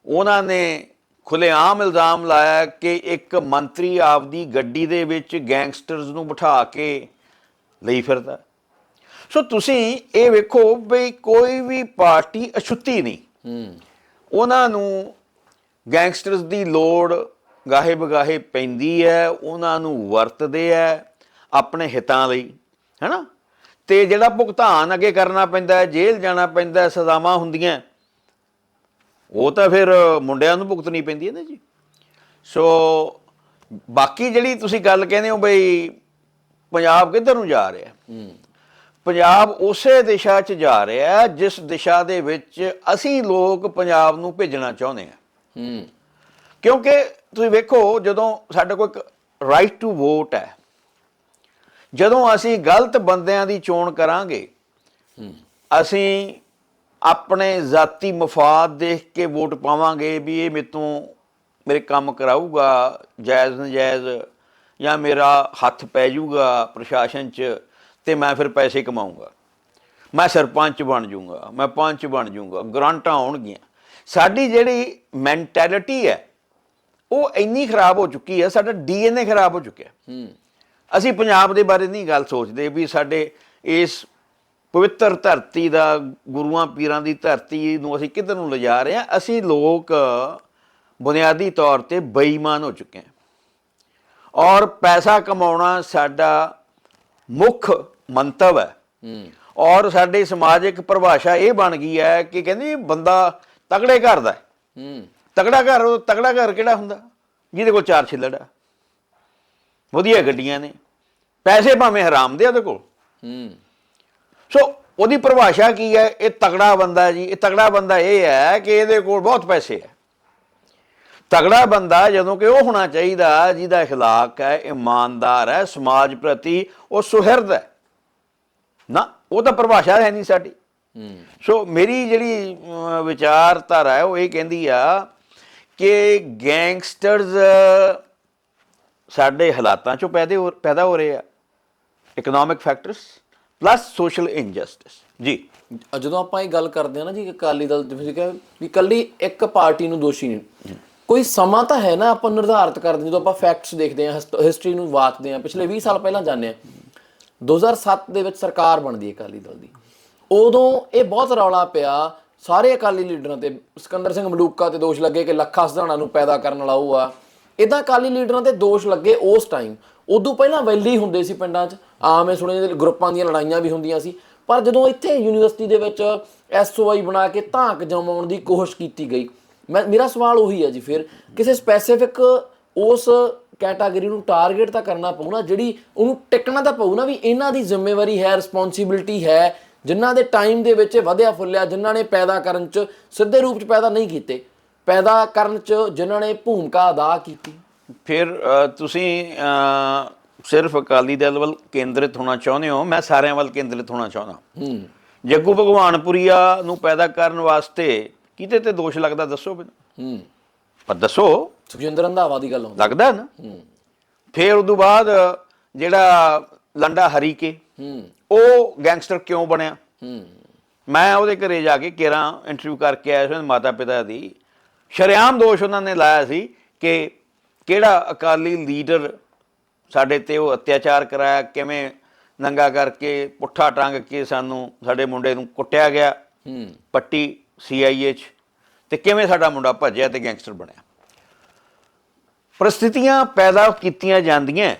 ਉਹਨਾਂ ਨੇ ਖੁੱਲੇਆਮ ਇਲਜ਼ਾਮ ਲਾਇਆ ਕਿ ਇੱਕ ਮੰਤਰੀ ਆਪਦੀ ਗੱਡੀ ਦੇ ਵਿੱਚ ਗੈਂਗਸਟਰਸ ਨੂੰ ਬਿਠਾ ਕੇ ਲਈ ਫਿਰਦਾ। ਸੋ ਤੁਸੀਂ ਇਹ ਵੇਖੋ ਵੀ ਕੋਈ ਵੀ ਪਾਰਟੀ ਅਛੁੱਤੀ ਨਹੀਂ। ਹੂੰ। ਉਹਨਾਂ ਨੂੰ ਗੈਂਗਸਟਰਸ ਦੀ ਲੋੜ ਗਾਹੇ ਬਗਾਹੇ ਪੈਂਦੀ ਹੈ ਉਹਨਾਂ ਨੂੰ ਵਰਤਦੇ ਹੈ ਆਪਣੇ ਹਿੱਤਾਂ ਲਈ ਹੈਨਾ? ਤੇ ਜਿਹੜਾ ਭੁਗਤਾਨ ਅੱਗੇ ਕਰਨਾ ਪੈਂਦਾ ਹੈ ਜੇਲ੍ਹ ਜਾਣਾ ਪੈਂਦਾ ਹੈ ਸਜ਼ਾਵਾਂ ਹੁੰਦੀਆਂ ਉਹ ਤਾਂ ਫਿਰ ਮੁੰਡਿਆਂ ਨੂੰ ਭੁਗਤਣੀ ਪੈਂਦੀ ਹੈ ਨਾ ਜੀ। ਸੋ ਬਾਕੀ ਜਿਹੜੀ ਤੁਸੀਂ ਗੱਲ ਕਹਿੰਦੇ ਹੋ ਬਈ ਪੰਜਾਬ ਕਿੱਧਰ ਨੂੰ ਜਾ ਰਿਹਾ ਹੂੰ। ਪੰਜਾਬ ਉਸੇ ਦਿਸ਼ਾ 'ਚ ਜਾ ਰਿਹਾ ਹੈ ਜਿਸ ਦਿਸ਼ਾ ਦੇ ਵਿੱਚ ਅਸੀਂ ਲੋਕ ਪੰਜਾਬ ਨੂੰ ਭੇਜਣਾ ਚਾਹੁੰਦੇ ਹਾਂ। ਹੂੰ। ਕਿਉਂਕਿ ਤੁਸੀਂ ਵੇਖੋ ਜਦੋਂ ਸਾਡੇ ਕੋਲ ਇੱਕ ਰਾਈਟ ਟੂ ਵੋਟ ਹੈ ਜਦੋਂ ਅਸੀਂ ਗਲਤ ਬੰਦਿਆਂ ਦੀ ਚੋਣ ਕਰਾਂਗੇ ਅਸੀਂ ਆਪਣੇ ਜ਼ਾਤੀ ਮਫਾਦ ਦੇਖ ਕੇ ਵੋਟ ਪਾਵਾਂਗੇ ਵੀ ਇਹ ਮੇਤੋਂ ਮੇਰੇ ਕੰਮ ਕਰਾਊਗਾ ਜਾਇਜ਼ ਨਜਾਇਜ਼ ਜਾਂ ਮੇਰਾ ਹੱਥ ਪੈ ਜਾਊਗਾ ਪ੍ਰਸ਼ਾਸਨ 'ਚ ਤੇ ਮੈਂ ਫਿਰ ਪੈਸੇ ਕਮਾਊਂਗਾ ਮੈਂ ਸਰਪੰਚ ਬਣ ਜਾਊਂਗਾ ਮੈਂ ਪੰਚ ਬਣ ਜਾਊਂਗਾ ਗ੍ਰਾਂਟਾਂ ਆਉਣਗੀਆਂ। ਸਾਡੀ ਜਿਹੜੀ ਮੈਂਟੈਲਿਟੀ ਹੈ ਉਹ ਇੰਨੀ ਖਰਾਬ ਹੋ ਚੁੱਕੀ ਹੈ ਸਾਡਾ ਡੀਐਨਏ ਖਰਾਬ ਹੋ ਚੁੱਕਿਆ। ਹੂੰ। ਅਸੀਂ ਪੰਜਾਬ ਦੇ ਬਾਰੇ ਨਹੀਂ ਗੱਲ ਸੋਚਦੇ ਵੀ ਸਾਡੇ ਇਸ ਪਵਿੱਤਰ ਧਰਤੀ ਦਾ ਗੁਰੂਆਂ ਪੀਰਾਂ ਦੀ ਧਰਤੀ ਨੂੰ ਅਸੀਂ ਕਿੱਧਰ ਨੂੰ ਲਿਜਾ ਰਹੇ ਹਾਂ ਅਸੀਂ ਲੋਕ ਬੁਨਿਆਦੀ ਤੌਰ ਤੇ ਬੇਈਮਾਨ ਹੋ ਚੁੱਕੇ ਹਾਂ। ਔਰ ਪੈਸਾ ਕਮਾਉਣਾ ਸਾਡਾ ਮੁੱਖ ਮੰਤਵ ਹੈ ਹੂੰ ਔਰ ਸਾਡੀ ਸਮਾਜਿਕ ਪਰਿਭਾਸ਼ਾ ਇਹ ਬਣ ਗਈ ਹੈ ਕਿ ਕਹਿੰਦੇ ਬੰਦਾ ਤਗੜੇ ਘਰ ਦਾ ਹੈ ਹੂੰ ਤਗੜਾ ਘਰ ਉਹ ਤਗੜਾ ਘਰ ਕਿਹੜਾ ਹੁੰਦਾ ਜਿਹਦੇ ਕੋਲ ਚਾਰ ਛਿੱਲੜ ਆ ਵਧੀਆ ਗੱਡੀਆਂ ਨੇ ਪੈਸੇ ਭਾਵੇਂ ਹਰਾਮ ਦੇ ਆ ਉਹਦੇ ਕੋਲ ਹੂੰ ਸੋ ਉਹਦੀ ਪਰਿਭਾਸ਼ਾ ਕੀ ਹੈ ਇਹ ਤਗੜਾ ਬੰਦਾ ਹੈ ਜੀ ਇਹ ਤਗੜਾ ਬੰਦਾ ਇਹ ਹੈ ਕਿ ਇਹਦੇ ਕੋਲ ਬਹੁਤ ਪੈਸੇ ਹੈ ਤਗੜਾ ਬੰਦਾ ਜਦੋਂ ਕਿ ਉਹ ਹੋਣਾ ਚਾਹੀਦਾ ਜਿਹਦਾ اخلاق ਹੈ ਇਮਾਨਦਾਰ ਹੈ ਸਮਾਜ ਪ੍ਰਤੀ ਉਹ ਸੁਹਿਰਦ ਹੈ ਨਾ ਉਹ ਤਾਂ ਪਰਿਭਾਸ਼ਾ ਹੈ ਨਹੀਂ ਸਾਡੀ। ਹੂੰ। ਸੋ ਮੇਰੀ ਜਿਹੜੀ ਵਿਚਾਰਧਾਰਾ ਹੈ ਉਹ ਇਹ ਕਹਿੰਦੀ ਆ ਕਿ ਗੈਂਗਸਟਰਸ ਸਾਡੇ ਹਾਲਾਤਾਂ ਚੋਂ ਪੈਦੇ ਹੋ ਪੈਦਾ ਹੋ ਰਹੇ ਆ। Economic factors plus social injustice ਜੀ। ਜਦੋਂ ਆਪਾਂ ਇਹ ਗੱਲ ਕਰਦੇ ਹਾਂ ਨਾ ਜੀ ਅਕਾਲੀ ਦਲ ਜਿਵੇਂ ਤੁਸੀਂ ਕਿਹਾ ਵੀ ਕੱਲੀ ਇੱਕ ਪਾਰਟੀ ਨੂੰ ਦੋਸ਼ੀ ਨਹੀਂ। ਕੋਈ ਸਮਾਂ ਤਾਂ ਹੈ ਨਾ ਆਪਾਂ ਨਿਰਧਾਰਿਤ ਕਰਦੇ ਜਦੋਂ ਆਪਾਂ ਫੈਕਟਸ ਦੇਖਦੇ ਹਾਂ ਹਿਸਟਰੀ ਨੂੰ ਵਾਚਦੇ ਹਾਂ। ਪਿਛਲੇ 20 ਸਾਲ ਪਹਿਲਾਂ ਜਾਂਦੇ ਹਾਂ। 2007 ਦੇ ਵਿੱਚ ਸਰਕਾਰ ਬਣਦੀ ਅਕਾਲੀ ਦਲ ਦੀ। ਉਦੋਂ ਇਹ ਬਹੁਤ ਰੌਲਾ ਪਿਆ, ਸਾਰੇ ਅਕਾਲੀ ਲੀਡਰਾਂ ਤੇ, ਸਿਕੰਦਰ ਸਿੰਘ ਮਲੂਕਾ ਤੇ ਦੋਸ਼ ਲੱਗੇ ਕਿ ਲੱਖਾ ਸਿਧਾਣਾ ਨੂੰ ਪੈਦਾ ਕਰਨ ਵਾਲਾ ਉਹ ਆ। ਇਦਾਂ ਅਕਾਲੀ ਲੀਡਰਾਂ ਤੇ ਦੋਸ਼ ਲੱਗੇ ਉਸ ਟਾਈਮ ਉਦੋਂ ਪਹਿਲਾਂ ਵੈਲੀ ਹੁੰਦੇ ਸੀ ਪਿੰਡਾਂ 'ਚ, ਆਮ ਇਹ ਸੁਣੇ ਗਰੁੱਪਾਂ ਦੀਆਂ ਲੜਾਈਆਂ ਵੀ ਹੁੰਦੀਆਂ ਸੀ। ਪਰ ਜਦੋਂ ਇੱਥੇ ਯੂਨੀਵਰਸਿਟੀ ਦੇ ਵਿੱਚ ਐਸਓਆਈ ਬਣਾ ਕੇ ਧਾਕ ਜਮਾਉਣ ਦੀ ਕੋਸ਼ਿਸ਼ ਕੀਤੀ ਗਈ, ਮੈਂ, ਮੇਰਾ ਸਵਾਲ ਉਹੀ ਹੈ ਜੀ ਫਿਰ, ਕਿਸੇ ਸਪੈਸੀਫਿਕ ਉਸ ਕੈਟਾਗਰੀ ਨੂੰ ਟਾਰਗੇਟ ਤਾਂ ਕਰਨਾ ਪਊ ਨਾ ਜਿਹੜੀ ਉਹਨੂੰ ਟਿਕਣਾ ਤਾਂ ਪਊ ਨਾ ਵੀ ਇਹਨਾਂ ਦੀ ਜ਼ਿੰਮੇਵਾਰੀ ਹੈ ਰਿਸਪੌਂਸਿਬਿਲਟੀ ਹੈ ਜਿਨ੍ਹਾਂ ਦੇ ਟਾਈਮ ਦੇ ਵਿੱਚ ਵਧਿਆ ਫੁੱਲਿਆ ਜਿਨ੍ਹਾਂ ਨੇ ਪੈਦਾ ਕਰਨ ਚ ਸਿੱਧੇ ਰੂਪ ਚ ਪੈਦਾ ਨਹੀਂ ਕੀਤੇ ਪੈਦਾ ਕਰਨ ਚ ਜਿਨ੍ਹਾਂ ਨੇ ਭੂਮਿਕਾ ਅਦਾ ਕੀਤੀ। ਫਿਰ ਤੁਸੀਂ ਸਿਰਫ ਅਕਾਲੀ ਦਲ ਵੱਲ ਕੇਂਦਰਿਤ ਹੋਣਾ ਚਾਹੁੰਦੇ ਹੋ ਮੈਂ ਸਾਰਿਆਂ ਵੱਲ ਕੇਂਦਰਿਤ ਹੋਣਾ ਚਾਹੁੰਦਾ। ਹੂੰ। ਜੱਗੂ ਭਗਵਾਨਪੁਰੀਆ ਨੂੰ ਪੈਦਾ ਕਰਨ ਵਾਸਤੇ ਕਿਤੇ ਤੇ ਦੋਸ਼ ਲੱਗਦਾ ਦੱਸੋ ਮੈਨੂੰ। ਹੂੰ। ਪਰ ਦੱਸੋ ਸੁਖਜਿੰਦਰ ਰੰਧਾਵਾ ਦੀ ਗੱਲ ਆਉਂਦੀ ਲੱਗਦਾ ਨਾ? ਹੂੰ। ਫਿਰ ਉਦੋਂ ਬਾਅਦ ਜਿਹੜਾ ਲੰਡਾ ਹਰੀਕੇ ਹੂੰ। ਉਹ ਗੈਂਗਸਟਰ ਕਿਉਂ ਬਣਿਆ? ਹੂੰ। ਮੈਂ ਉਹਦੇ ਘਰੇ ਜਾ ਕੇ ਕੇਰਾ ਇੰਟਰਵਿਊ ਕਰਕੇ ਆਇਆ ਸੀ ਮਾਤਾ ਪਿਤਾ ਦੀ। ਸ਼ਰੇਆਮ ਦੋਸ਼ ਉਹਨਾਂ ਨੇ ਲਾਇਆ ਸੀ ਕਿ ਕਿਹੜਾ ਅਕਾਲੀ ਲੀਡਰ ਸਾਡੇ ਤੇ ਉਹ ਅਤਿਆਚਾਰ ਕਰਾਇਆ ਕਿਵੇਂ ਨੰਗਾ ਕਰਕੇ ਪੁੱਠਾ ਟੰਗ ਕੇ ਸਾਨੂੰ ਸਾਡੇ ਮੁੰਡੇ ਨੂੰ ਕੁੱਟਿਆ ਗਿਆ ਹੂੰ। ਪੱਟੀ ਸੀਆਈਏ ਚ ਤੇ ਕਿਵੇਂ ਸਾਡਾ ਮੁੰਡਾ ਭੱਜਿਆ ਤੇ ਗੈਂਗਸਟਰ ਬਣਿਆ? ਪਰਿਸਥਿਤੀਆਂ ਪੈਦਾ ਕੀਤੀਆਂ ਜਾਂਦੀਆਂ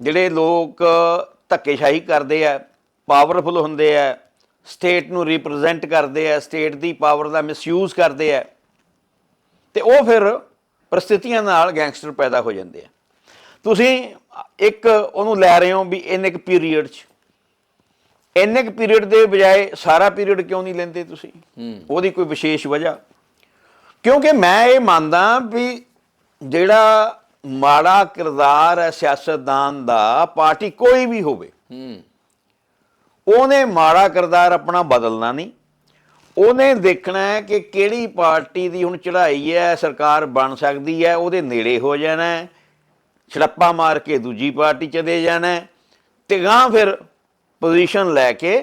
ਜਿਹੜੇ ਲੋਕ ਧੱਕੇਸ਼ਾਹੀ ਕਰਦੇ ਆ ਪਾਵਰਫੁਲ ਹੁੰਦੇ ਆ ਸਟੇਟ ਨੂੰ ਰਿਪਰੈਜ਼ੈਂਟ ਕਰਦੇ ਆ ਸਟੇਟ ਦੀ ਪਾਵਰ ਦਾ ਮਿਸਯੂਜ਼ ਕਰਦੇ ਆ ਤੇ ਉਹ ਫਿਰ ਪਰਿਸਥਿਤੀਆਂ ਨਾਲ ਗੈਂਗਸਟਰ ਪੈਦਾ ਹੋ ਜਾਂਦੇ ਆ ਤੁਸੀਂ ਇੱਕ ਉਹਨੂੰ ਲੈ ਰਹੇ ਹੋ ਵੀ ਇੰਨੇ ਕੁ ਪੀਰੀਅਡ 'ਚ। ਇੰਨੇ ਕੁ ਪੀਰੀਅਡ ਦੇ ਬਜਾਏ ਸਾਰਾ ਪੀਰੀਅਡ ਕਿਉਂ ਨਹੀਂ ਲੈਂਦੇ ਤੁਸੀਂ? ਉਹਦੀ ਕੋਈ ਵਿਸ਼ੇਸ਼ ਵਜ੍ਹਾ। ਕਿਉਂਕਿ ਮੈਂ ਇਹ ਮੰਨਦਾ ਵੀ ਜਿਹੜਾ ਮਾੜਾ ਕਿਰਦਾਰ ਹੈ ਸਿਆਸਤਦਾਨ ਦਾ ਪਾਰਟੀ ਕੋਈ ਵੀ ਹੋਵੇ ਹੂੰ ਉਹਨੇ ਮਾੜਾ ਕਿਰਦਾਰ ਆਪਣਾ ਬਦਲਣਾ ਨਹੀਂ। ਉਹਨੇ ਦੇਖਣਾ ਹੈ ਕਿ ਕਿਹੜੀ ਪਾਰਟੀ ਦੀ ਹੁਣ ਚੜ੍ਹਾਈ ਹੈ ਸਰਕਾਰ ਬਣ ਸਕਦੀ ਹੈ ਉਹਦੇ ਨੇੜੇ ਹੋ ਜਾਣਾ ਹੈ ਛੜੱਪਾ ਮਾਰ ਕੇ ਦੂਜੀ ਪਾਰਟੀ ਚਲੇ ਜਾਣਾ ਹੈ ਤੇ ਗਾਂ ਫਿਰ ਪੋਜੀਸ਼ਨ ਲੈ ਕੇ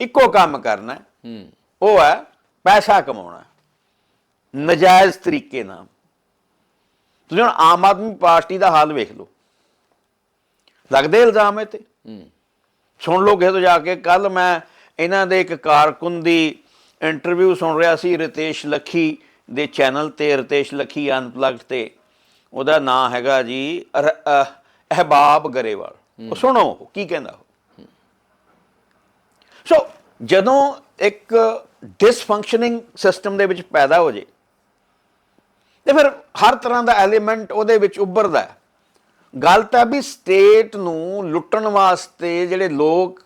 ਇੱਕੋ ਕੰਮ ਕਰਨਾ ਹੈ। ਉਹ ਹੈ ਪੈਸਾ ਕਮਾਉਣਾ ਨਜਾਇਜ਼ ਤਰੀਕੇ ਨਾਲ। ਤੁਸੀਂ ਹੁਣ ਆਮ ਆਦਮੀ ਪਾਰਟੀ ਦਾ ਹਾਲ ਵੇਖ ਲਓ। ਲੱਗਦੇ ਇਲਜ਼ਾਮ ਇਹ ਤੇ ਹੂੰ। ਸੁਣ ਲਓ ਕਿਸੇ ਤੋਂ ਜਾ ਕੇ। ਕੱਲ ਮੈਂ ਇਹਨਾਂ ਦੇ ਇੱਕ ਕਾਰਕੁਨ ਦੀ ਇੰਟਰਵਿਊ ਸੁਣ ਰਿਹਾ ਸੀ ਰਿਤੇਸ਼ ਲੱਖੀ ਦੇ ਚੈਨਲ ਤੇ ਰਿਤੇਸ਼ ਲੱਖੀ ਅਨਪਲਗਡ ਤੇ। ਉਹਦਾ ਨਾਂ ਹੈਗਾ ਜੀ ਅਹਿਬਾਬ ਗਰੇਵਾਲ। ਉਹ ਸੁਣੋ ਕੀ ਕਹਿੰਦਾ ਉਹ? ਸੋ ਜਦੋਂ ਇੱਕ ਡਿਸਫੰਕਸ਼ਨਿੰਗ ਸਿਸਟਮ ਦੇ ਵਿੱਚ ਪੈਦਾ ਹੋ ਜੇ ਤੇ ਫਿਰ ਹਰ ਤਰ੍ਹਾਂ ਦਾ ਐਲੀਮੈਂਟ ਉਹਦੇ ਵਿੱਚ ਉੱਭਰਦਾ ਹੈ। ਗੱਲ ਤਾਂ ਵੀ ਸਟੇਟ ਨੂੰ ਲੁੱਟਣ ਵਾਸਤੇ ਜਿਹੜੇ ਲੋਕ